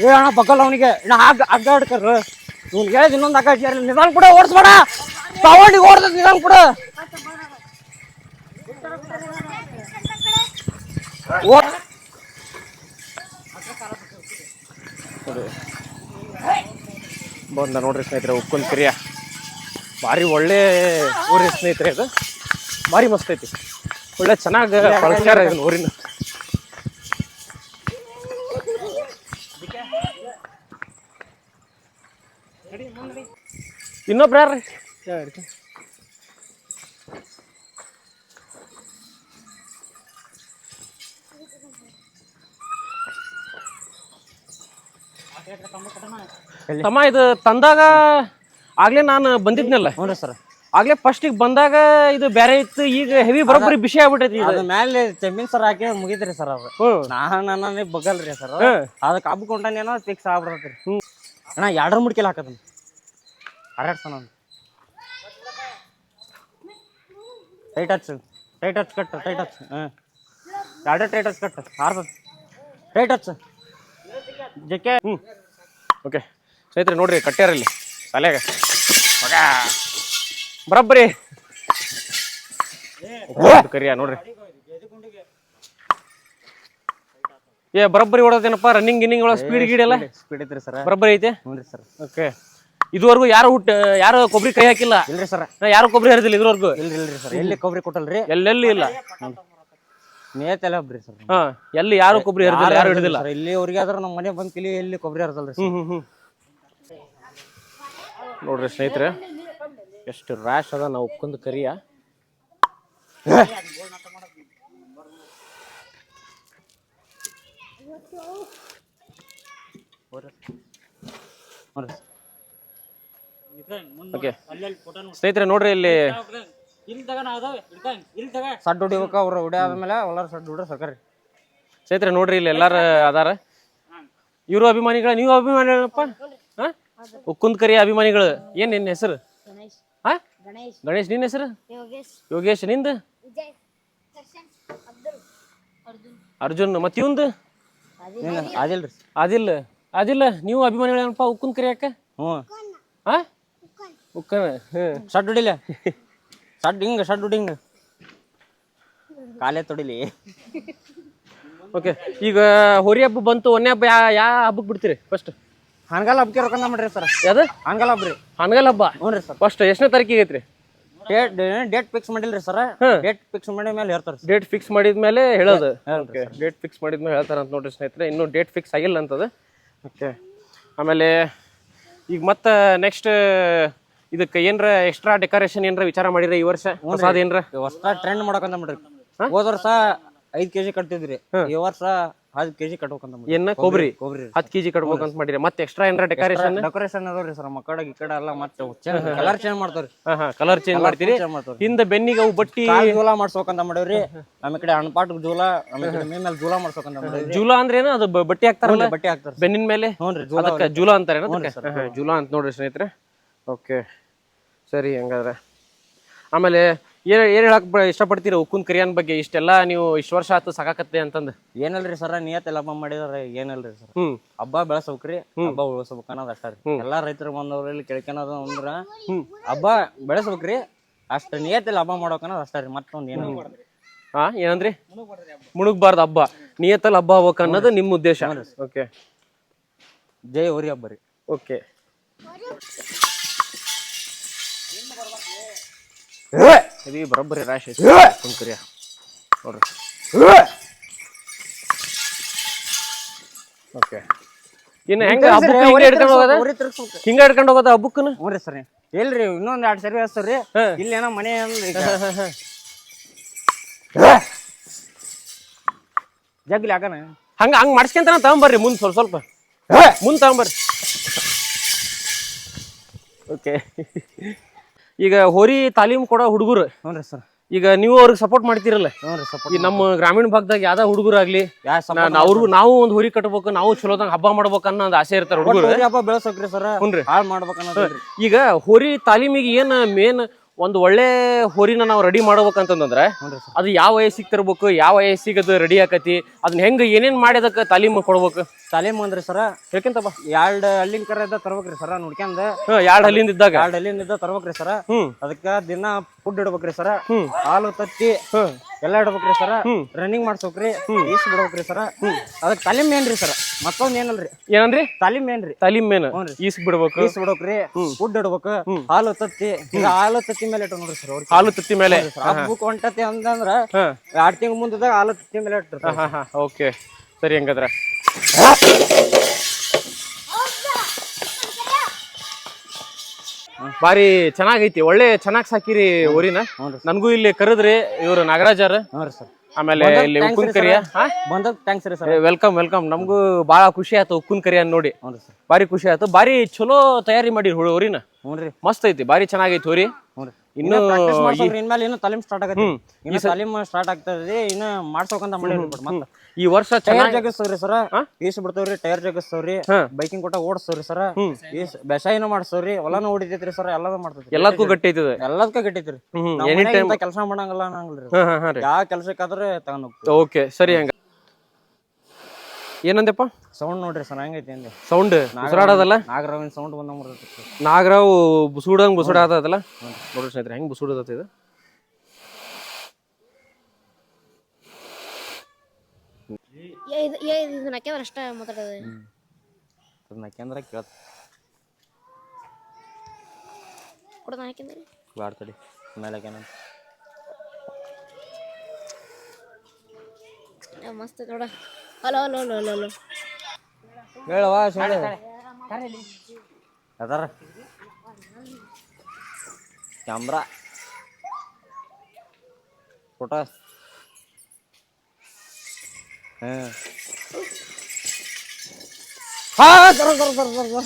ಏ, ಅಣ್ಣ, ಬಗ್ಗಲ್ಲ ಅವನಿಗೆ. ಇನ್ನ ಹಗ್ಗ ಹಗ್ಗ ಹಿಡ್ಕರ್ ಇವ್ನಿಗೆ ಹೇಳಿದ ಇನ್ನೊಂದು ಹಚ್ಚಾರ ನಿಧಾನ ಕೂಡ ಓಡಿಸ್ಬೇಡ. ಸೌಂಡಿಗೆ ಓಡ್ದ ನಿಧಾನ ಕೂಡ. ಓಡ್ ಬಂದ ನೋಡ್ರಿ ಸ್ನೇಹಿತರೆ, ಉಕ್ಕುಲ್ ಕಿರಿಯ. ಭಾರಿ ಒಳ್ಳೆ ಊರಿ ಸ್ನೇಹಿತರೆ ಇದು. ಭಾರಿ ಮಸ್ತ್ ಐತಿ. ಒಳ್ಳೆ ಚೆನ್ನಾಗಿ ಕಳ್ಸ್ಯಾರ ಇದನ್ನ ಊರಿನ. ಇನ್ನೊಬ್ರು ಯಾರ್ರಿ? ತಮ್ಮ ಇದು ತಂದಾಗ ಆಗ್ಲೇ ನಾನು ಬಂದಿದ್ನಲ್ಲ. ಹ್ಞೂ ಸರ್. ಆಗ್ಲೇ ಫಸ್ಟಿಗೆ ಬಂದಾಗ ಇದು ಬೇರೆ ಇತ್ತು ಈಗ ಹೆವಿ ಬರೋಬ್ಬರಿ ಬಿಸಿ ಆಗ್ಬಿಟ್ಟೈತಿ ಅದ್ರ ಮೇಲೆ ಜಮೀನ್ ಸರ್ ಹಾಕಿ ಮುಗಿದ್ರಿ ಸರ್ ಅದು. ಹ್ಮ್. ನಾನು ನನ್ನ ಬಗಲ್ರಿ ಸರ್. ಅದಕ್ಕೆ ಕೊಂಡನೇನೋ ಫಿಕ್ಸ್ ಆಗ್ಬಿಡತ್ರಿ. ಹ್ಮ್. ಅಣ್ಣ ಎರಡರ ಮುಡ್ಕಿಲ್ ಹಾಕದನ್ ಹರಡ್ ಸನ ಟೈಟ್ ಹಚ್ ಟೈಟ್ ಹಚ್ ಕಟ್ ಟೈಟ್ ಹಚ್ ಹಾಂ ಎರಡೇ ಟೈಟ್ ಹಚ್ ಕಟ್ಟು ಆರ್ತದ ಟೈಟ್ ಹಚ್ ಜಕ್ಕೆ ಹ್ಞೂ. ಓಕೆ ಸ್ನೇಹಿತರೆ ನೋಡ್ರಿ ಕಟ್ಟ್ಯಾರಲ್ಲಿ ತಲೆಗ ಮಗ. ಬರಬ್ಬರಿ. ಕರಿಯ ನೋಡ್ರಿ. ಏ ಬರಬ್ಬರಿ ಓಡೋದೇನಪ್ಪ ರನ್ನಿಂಗ್ ಗಿನ್ನಿಂಗ್ ಒಳಗೆ ಸ್ಪೀಡ್ ಗೀಡ್ ಎಲ್ಲ? ಸ್ಪೀಡ್ ಐತ್ರಿ ಸರ್ ಬರಬ್ಬರಿ ಐತೆ? ನೋಡ್ರಿ ಸರ್ ಓಕೆ. ಇದುವರೆಗೂ ಯಾರು ಹುಟ್ಟ ಯಾರು ಕೊಬ್ಬರಿ ಕೈ ಹಾಕಿಲ್ಲ? ಇಲ್ರಿ ಸರ್ ನಾ ಯಾರು ಕೊಬ್ಬರಿ ಹರಿದಿಲ್ಲ ಇದ್ರವರೆಗೂ ಇಲ್ರಿ ಇಲ್ರಿ ಸರ್ ಎಲ್ಲಿ ಕೊಬ್ಬರಿ ಕೊಟ್ಟಲ್ರಿ? ಎಲ್ಲೆಲ್ಲಿ ಇಲ್ಲ. ನೇತೆಲ್ಲ ಒಬ್ರಿ ಸರ್ ಹಾ ಎಲ್ಲಿ ಯಾರು ಕೊಬ್ಬರಿ ಹರಿದಿಲ್ಲ ಯಾರು ಹಿಡಿದಿಲ್ಲ. ಸರ್ ಇಲ್ಲಿ ಅವ್ರಿಗೆ ಆದ್ರೆ ನಮ್ಮ ಮನೆ ಬಂದ್ ಕಿಲಿ ಎಲ್ಲಿ ಕೊಬ್ಬರಿ ಹರಿದಲ್ರಿ ಹ್ಮ್ ಹ್ಮ್ ಹ್ಮ್. ನೋಡ್ರಿ ಸ್ನೇಹಿತರೆ, ಎಷ್ಟು ರ್ಯಾಶ್ ಅದ ನಾವು ಉಕ್ಕೊಂದು ಕರಿಯ. ಓಕೆ ಸ್ನೇಹಿತರೆ, ನೋಡ್ರಿ ಇಲ್ಲಿ ಸಡ್ ಹೊಡಿಬೇಕ, ಅವ್ರ ಅದಾವೆ ಆದ್ಮೇಲೆ ಎಲ್ಲಾರು ಸಡ್ ಹೊಡ್ರಿ ಸರ್ಕಾರಿ ಸ್ನೇಹಿತರೆ, ನೋಡ್ರಿ ಇಲ್ಲಿ ಎಲ್ಲಾರು ಅದಾರ. ಇವರು ಅಭಿಮಾನಿಗಳ, ನೀವು ಅಭಿಮಾನಿಗಳಪ್ಪ ಹಾ ಉಕ್ಕುಂದ್ ಕರಿ ಅಭಿಮಾನಿಗಳು. ಏನ್ ನಿನ್ನ ಹೆಸರು? ಗಣೇಶ್. ಹಾ? ಗಣೇಶ್. ಗಣೇಶ್ ನಿನ್ನ ಹೆಸರು? ಯೋಗೇಶ್. ಯೋಗೇಶ್ನಿಂದ? ವಿಜಯ್. ದರ್ಶನ್. ಅಬ್ದುಲ್. ಅರ್ಜುನ್. ಅರ್ಜುನ್ ಮತ್ ಇವಂದು? ಆದಿಲ್ರಿ ಅದಿಲ್ಲ ಆದಿಲ್ಲ ನೀವು ಅಭಿಮಾನಿಗಳೇನಪ್ಪ ಉಕ್ಕುಂದ್ ಕರಿ ಯಾಕ ಹ್ಞೂ ಹಾ? ಉಕ್ಕನ ಹ್ಮ್ ಶಡ್ ಹೊಡಿಲ ಶಡ್ ಹಿಂಗ ಶಡ್ ಹೊಡಿ ಹಿಂಗ ಕಾಲೇ ತೊಡಿಲಿ. ಓಕೆ ಈಗ ಹೋರಿ ಹಬ್ಬ ಬಂತು ಒನ್ನೆ ಹಬ್ಬ ಯಾ ಯಾವ ಹಬ್ಬಕ್ಕೆ ಬಿಡ್ತೀರಿ ಫಸ್ಟ್ ಹಂಗಲ್ಲ ಹಬ್ಬಕ್ಕೆ ರೊಕ್ಕ ಮಾಡ್ರಿ ಸರ್. ಯಾವ್ದು? ಹಣಗಲ್ ಹಬ್ಬ ರೀ. ಹಣಗಲ್ ಹಬ್ಬ? ಹ್ಞೂ ರೀ ಸರ್. ಫಸ್ಟ್ ಎಷ್ಟನೇ ತಾರೀಕಿಗೆ ಐತ್ರಿ? ಡೇಟ್ ಡೇಟ್ ಫಿಕ್ಸ್ ಮಾಡಿಲ್ರಿ ಸರ್. ಡೇಟ್ ಫಿಕ್ಸ್ ಮಾಡಿದ ಮೇಲೆ ಹೇಳ್ತಾರೆ ಡೇಟ್ ಫಿಕ್ಸ್ ಮಾಡಿದ ಮೇಲೆ ಹೇಳೋದು. ಡೇಟ್ ಫಿಕ್ಸ್ ಮಾಡಿದ್ಮೇಲೆ ಹೇಳ್ತಾರೆ ಅಂತ ನೋಡ್ರಿ ಸ್ನೇಹಿತರೆ. ಇನ್ನೂ ಡೇಟ್ ಫಿಕ್ಸ್ ಆಗಿಲ್ಲ ಅಂತದ. ಓಕೆ ಆಮೇಲೆ ಈಗ ಮತ್ತೆ ನೆಕ್ಸ್ಟ್ ಇದಕ್ಕೆ ಏನ್ರ ಎಕ್ಸ್ಟ್ರಾ ಡೆಕೋರೇಷನ್ ಏನ್ರ ವಿಚಾರ ಮಾಡಿರ ಈ ವರ್ಷ? ಹೊಸಾದ ಏನ್ರ? ಹೊಸ ಟ್ರೆಂಡ್ ಮಾಡಕಂತ ಮಾಡ್ರಿ. ಹೋದ ವರ್ಷ ಐದ್ ಕೆಜಿ ಕಟ್ತಿದ್ರಿ. ಈ ವರ್ಷ ಹತ್ತು ಕೆಜಿ ಕಟ್ಬೇಕಂತ ಮಾಡ್ರಿ ಏನ ಕೊಬ್ಬರಿ. ಕೊಬ್ಬರಿ. ಹತ್ತು ಕೆಜಿ ಕಟ್ಬೇಕಂತ ಮಾಡಿರಿ ಮತ್ತೆ ಎಕ್ಸ್ಟ್ರಾ ಏನ್ರ ಡೆಕೋರೇಷನ್ ಡೆಕೋರೇಷನ್ ಅದಾವ್ರಿ ಸರ್ ಮಕ್ಕಳ ಕಡೆ ಎಲ್ಲ ಮತ್ತೆ ಕಲರ್ ಚೇಂಜ್ ಮಾಡ್ತಾವ್ರಿ. ಕಲರ್ ಚೇಂಜ್ ಮಾಡ್ತೀರಿ. ಮಾಡ್ತಾವ್ರಿ. ಹಿಂದೆ ಬೆನ್ನಿಗೆ ಅವು ಬಟ್ಟಿ ಜೂಲಾ ಮಾಡ್ಸೋಕಂತ ಮಾಡೇವ್ರಿ. ಈ ಕಡೆ ಅಣ್ಪಾಟ್ ಜೂಲ ಆಮೇಲೆ ಕಡೆ ಮೇ ಮೇಲೆ ಜೂಲ ಮಾಡ್ಸೋಕಂತ ಮಾಡೇವ್ರಿ. ಜೂಲಾ ಅಂದ್ರೆ ಏನು? ಅದು ಬ- ಬಟ್ಟಿ ಹಾಕ್ತಾರಲ್ಲ? ಬಟ್ಟಿ ಹಾಕ್ತಾರ ಬೆನ್ನಿನ ಮೇಲೆ? ಹ್ಞೂನ್ರಿ ಜೂಲ ಅದಕ್ಕೆ ಜೂಲಾ ಅಂತಾರೆ ಜೂಲಾ ಅಂತ ನೋಡ್ರಿ ಸ್ನೇಹಿತರೆ. ಓಕೆ. ಸರಿ ಹಂಗಾದ್ರೆ. ಆಮೇಲೆ ಏನ್ ಏನ್ ಹೇಳಕ್ ಬ- ಇಷ್ಟಪಡ್ತೀರಿ ಉಕ್ಕುನ್ ಕರಿಯನ್ ಬಗ್ಗೆ? ಇಷ್ಟೆಲ್ಲ ನೀವು ಇಷ್ಟು ವರ್ಷ ಆತು ಸಾಕಾಕತ್ತೆ ಅಂತಂದು. ಏನಲ್ರಿ ಸರ ನಿಯತ್ ಹಬ್ಬ ಮಾಡಿದ್ರ ಏನಲ್ರಿ ಸರ್? ಹ್ಮ್. ಹಬ್ಬ ಬೆಳೆಸ್ಬೇಕ್ರಿ ಹಬ್ಬ ಉಳಿಸ್ಬೇಕು ಅನ್ನೋದು ಅಷ್ಟ ರೀ. ಎಲ್ಲಾ ರೈತರು ಬಂದವ್ರಲ್ಲಿ ಕೇಳ್ಕೊಳೋದು ಅಂದ್ರ ಹಬ್ಬ ಬೆಳೆಸ್ಬೇಕ್ರಿ ಅಷ್ಟ ನಿಯತ್ತಲ್ಲಿ ಹಬ್ಬ ಮಾಡ್ಬೇಕ್ ಅನ್ನೋದು ಅಷ್ಟ ರೀ ಮತ್ತೊಂದ್ ಏನು ಹಾ ಏನಂದ್ರಿ? ಮುಳುಗ್ಬಾರ್ದು ಹಬ್ಬ. ನಿಯತ್ತಲ್ಲಿ ಹಬ್ಬ ಆಗ್ಬೇಕು ಅನ್ನೋದು ನಿಮ್ಮ ಉದ್ದೇಶ. ಓಕೆ ಜೈ ಹೋರಿ ಹಬ್ಬ ರೀ. ಓಕೆ ಇದು ಬರೋಬ್ಬರಿ ರಾಶಿ ಐತಿ. ಉಕ್ಕುನ್ ಕರಿಯ ನೋಡ್ರಿ. ಓಕೆ. ಇನ್ನು ಹೆಂಗ ಹಬ್ಬಕ್ಕೆ ಹಿಂಗೆ ಹಿಡ್ಕೊಂಡು ಹೋಗೋದ? ಹಿಂಗೆ ಹಿಡ್ಕೊಂಡು ಹೋಗೋದ ಹಬ್ಬಕ್ಕನ? ಹ್ಞೂ ರೀ ಸರ್. ಎಲ್ರಿ ಇನ್ನೊಂದ್ ಎರಡು ಸರಿ ಹಚ್ತಾರ್ರಿ ಇಲ್ಲಿ ಏನೋ ಮನೆ. ಜಗ್ಲಿ ಹಾಕನ ಹಂಗ ಹಂಗ ಮಾಡಿಸ್ಕೊಂತಾನ ತಗೊಂಬರ್ರಿ ಮುಂದ್ ಸ್ವಲ್ಪ ಸ್ವಲ್ಪ. ಮುಂದೆ ತಗೊಂಬರ್ರಿ. ಓಕೆ. ಈಗ ಹೋರಿ ತಾಲೀಮ್ ಕೊಡೋ ಹುಡುಗರು. ಹ್ಞೂ ರೀ ಸರ್. ಈಗ ನೀವು ಅವ್ರಿಗೆ ಸಪೋರ್ಟ್ ಮಾಡ್ತಿರಲ್ಲ? ಹ್ಞೂ ರೀ ಸಪೋರ್ಟ್ ಈ ನಮ್ಮ ಗ್ರಾಮೀಣ ಭಾಗದಾಗ ಯಾವ್ದಾ ಹುಡುಗರಾಗ್ಲಿ ಯಾ ಅವ್ರು ನಾವು ಒಂದು ಹೋರಿ ಕಟ್ಬೇಕು ನಾವು ಚಲೋದಂಗ ಹಬ್ಬ ಮಾಡ್ಬೇಕು ಅನ್ನೋ ಒಂದ್ ಆಸೆ ಇರ್ತಾರ ಹುಡುಗರು. ಹಬ್ಬ ಬೆಳೆಸೋಕ್ರಿ ಸರ್. ಹುನ್ರಿ ಹಾಳು ಮಾಡ್ಬೇಕು ಅನ್ನೋದು ಈಗ ಹೋರಿ ತಾಲೀಮಿಗೆ ಏನ್ ಮೇನ್ ಒಂದ್ ಒಳ್ಳೆ ಹೋರಿನ ನಾವು ರೆಡಿ ಮಾಡ್ಬೇಕಂತಂದ್ರೆ ಅದು ಯಾವ ವಯಸ್ಸಿಗೆ ತರ್ಬೇಕು ಯಾವ ವಯಸ್ಸಿಗೆ ಅದು ರೆಡಿ ಆಕತಿ ಅದನ್ನ ಹೆಂಗೆ ಏನೇನ್ ಮಾಡಿ ಅದಕ್ಕೆ ತಾಲೀಮ್ ಕೊಡ್ಬೇಕು? ತಾಲೀಮು ಅಂದ್ರೆ ಸರ ಹೇಳ್ಕೊಂತಪ್ಪ. ಎರಡ್ ಹಳ್ಳಿನ ಕರ ಇದ್ದ ತರ್ಬೇಕ್ರಿ ಸರ ನೋಡ್ಕೊಂಡ್ ಎರಡ್ ಹಲ್ಲಿಂದ ಇದ್ದಾಗ? ಎರಡ್ ಹಳ್ಳಿಂದ ಇದ್ದ ತರ್ಬೇಕ್ರಿ ಸರ. ಹ್ಮ್. ಅದಕ್ಕ ದಿನ ಫುಡ್ ಇಡ್ಬೇಕ್ರಿ ಸರ. ಹಾಲು ತತ್ತಿ ಎಲ್ಲ ಇಡ್ಬೇಕ್ರಿ ಸರ? ರನ್ನಿಂಗ್ ಮಾಡ್ಸೋಕ್ರಿ ಈಸ್ ಬಿಡ್ಬೇಕ್ರಿ ಸರ. ಅದಕ್ಕೆ ತಾಲೀಮ್ ಏನ್ರಿ ಸರ? ಮತ್ತೊಂದ್ ಏನಲ್ರಿ? ಏನಂದ್ರಿ? ತಾಲೀಮ್ ಏನ್ರಿ? ತಾಲೀಮ್ ಮೇನ್ ಈಸ್ ಬಿಡ್ಬೇಕು. ಈಸ್ ಬಿಡ್ಬೇಕ್ರಿ ಫುಡ್ ಇಡ್ಬೇಕು ಹಾಲು ತತ್ತಿ ಈಗ ಹಾಲು ತತ್ತಿ ಮೇಲೆ ಇಟ್ಟು ನೋಡ್ರಿ ಸರ್ ಅವ್ರಿಗೆ ಹಾಲು ತತ್ತಿ ಮೇಲೆ? ಹಬ್ಬಕ್ಕೆ ಹೊಂಟತಿ ಅಂತಂದ್ರ. ಎರಡ್ ತಿಂಗ್ ಮುಂದದಾಗ ಹಾಲು ತತ್ತಿ ಮೇಲೆ ಹಾ ಓಕೆ ಸರಿ ಹಂಗಾದ್ರೆ. ಬಾರಿ ಚೆನ್ನಾಗೈತಿ. ಒಳ್ಳೆ ಚೆನ್ನಾಗ್ ಸಾಕಿರಿ ಊರಿನ. ನನ್ಗೂ ಇಲ್ಲಿ ಕರೆದ್ರಿ ಇವರು ನಾಗರಾಜರ್ ಸರ್. ಆಮೇಲೆ ಇಲ್ಲಿ ಉಕ್ಕುನ್ ಕರಿಯ? ಥ್ಯಾಂಕ್ಸ್ ರೀ ಸರ್. ವೆಲ್ಕಮ್ ವೆಲ್ಕಮ್ ನಮಗೂ ಬಾಳ ಖುಷಿ ಆಯ್ತು ಉಕ್ಕುನ್ ಕರಿಯ ನೋಡಿ. ಸರ್. ಬಾರಿ ಖುಷಿ ಆಯ್ತು. ಬಾರಿ ಚಲೋ ತಯಾರಿ ಮಾಡಿ ಊರಿನ. ಹ್ಞೂ ರೀ. ಮಸ್ತ್ ಐತಿ. ಬಾರಿ ಚೆನ್ನಾಗೈತಿ ಹೋರಿ ಹ್ಞೂ ರೀ. ಇನ್ನು ಇನ್ಮೇಲೆ ಇನ್ನು ತಾಲೀಮ್ ಸ್ಟಾರ್ಟ್ ಆಗತ್ತೆ. ಇನ್ನು ತಾಲೀಮ್ ಸ್ಟಾರ್ಟ್ ಆಗ್ತದೆ. ಇನ್ನು ಮಾಡ್ಸೋಕಂತ ಮಾಡಿ ಮತ್ತೆ. ಈ ವರ್ಷ ಟೈರ್ ಜಗಸ್ತವ್ರಿ ಸರ. ಈಸ್ ಬಿಡ್ತಾವ್ರಿ ಟೈರ್ ಜಗಸ್ತವ್ರಿ ಬೈಕಿಂಗ್ ಕೊಟ್ಟ ಓಡಿಸ್ತವ್ರಿ ಸರ್. ಈಸ್ ಬೆಸಾಯಿನ ಮಾಡಿಸ್ತವ್ರಿ ಹೊಲನ ಹೊಡಿತೈತ್ರಿ ಸರ್ ಎಲ್ಲದ ಮಾಡ್ತೈತಿ ಎಲ್ಲದಕ್ಕೂ ಗಟ್ಟಿ ಎಲ್ಲದಕ್ಕೂ ಎಲ್ಲದಕ್ಕ ಗಟ್ಟಿತ್ರಿ ಟೈಮ್ ಇಂಥ ಕೆಲಸ ಮಾಡಂಗಿಲ್ಲ ಅನ್ನಂಗಿಲ್ರಿ. ಯಾವ ಕೆಲ್ಸಕ್ಕಾದ್ರೆ ತಗೊಂಡ್ ಹೋಗ್ತೀವಿ. ಓಕೆ ಸರಿ ಹಂಗ. ಏನಂದಪ್ಪ ಸೌಂಡ್ ನೋಡ್ರಿ ಸರ್ ಹಂಗೈತಿ ಅಂದೆ ಸೌಂಡ್ ಉಸಿರಾಡೋದಲ್ಲ? ನಾಗರಾವಿನ ಸೌಂಡ್ ಬಂದ ನಾಗರಾವ್ ಬುಸುಡಂಗ್ ಬುಸುಡಾದಲ್ಲ ನೋಡ್ರಿ ಸ್ನೇಹಿತರೆ ಹೆಂಗ್ ಬುಸುಡದತ್ತ ಇದು? ಇದು ಇದು ನಾಕ್ಯಾವ್ರ ಅಷ್ಟ ಮಾತಾಡೋದು. ಅದನ್ನ ಯಾಕೆಂದ್ರೆ ಕೇಳತ್ ಕೊಡೋದು ಹಾಕಿದ್ರಿ ಬಾಡ್ತಡಿ ಮೇಲೆ ಯಾಕೆನ ಮಸ್ತ್ ನೋಡ. Hello hello hello hello hello ಹೇಳವ ಹೇಳ ಅದಾರ ಕ್ಯಾಮ್ರಾ. ಫೋಟೋ. ಹಾ ಹಾ ಕರ ಕರ ಕರ ಕರ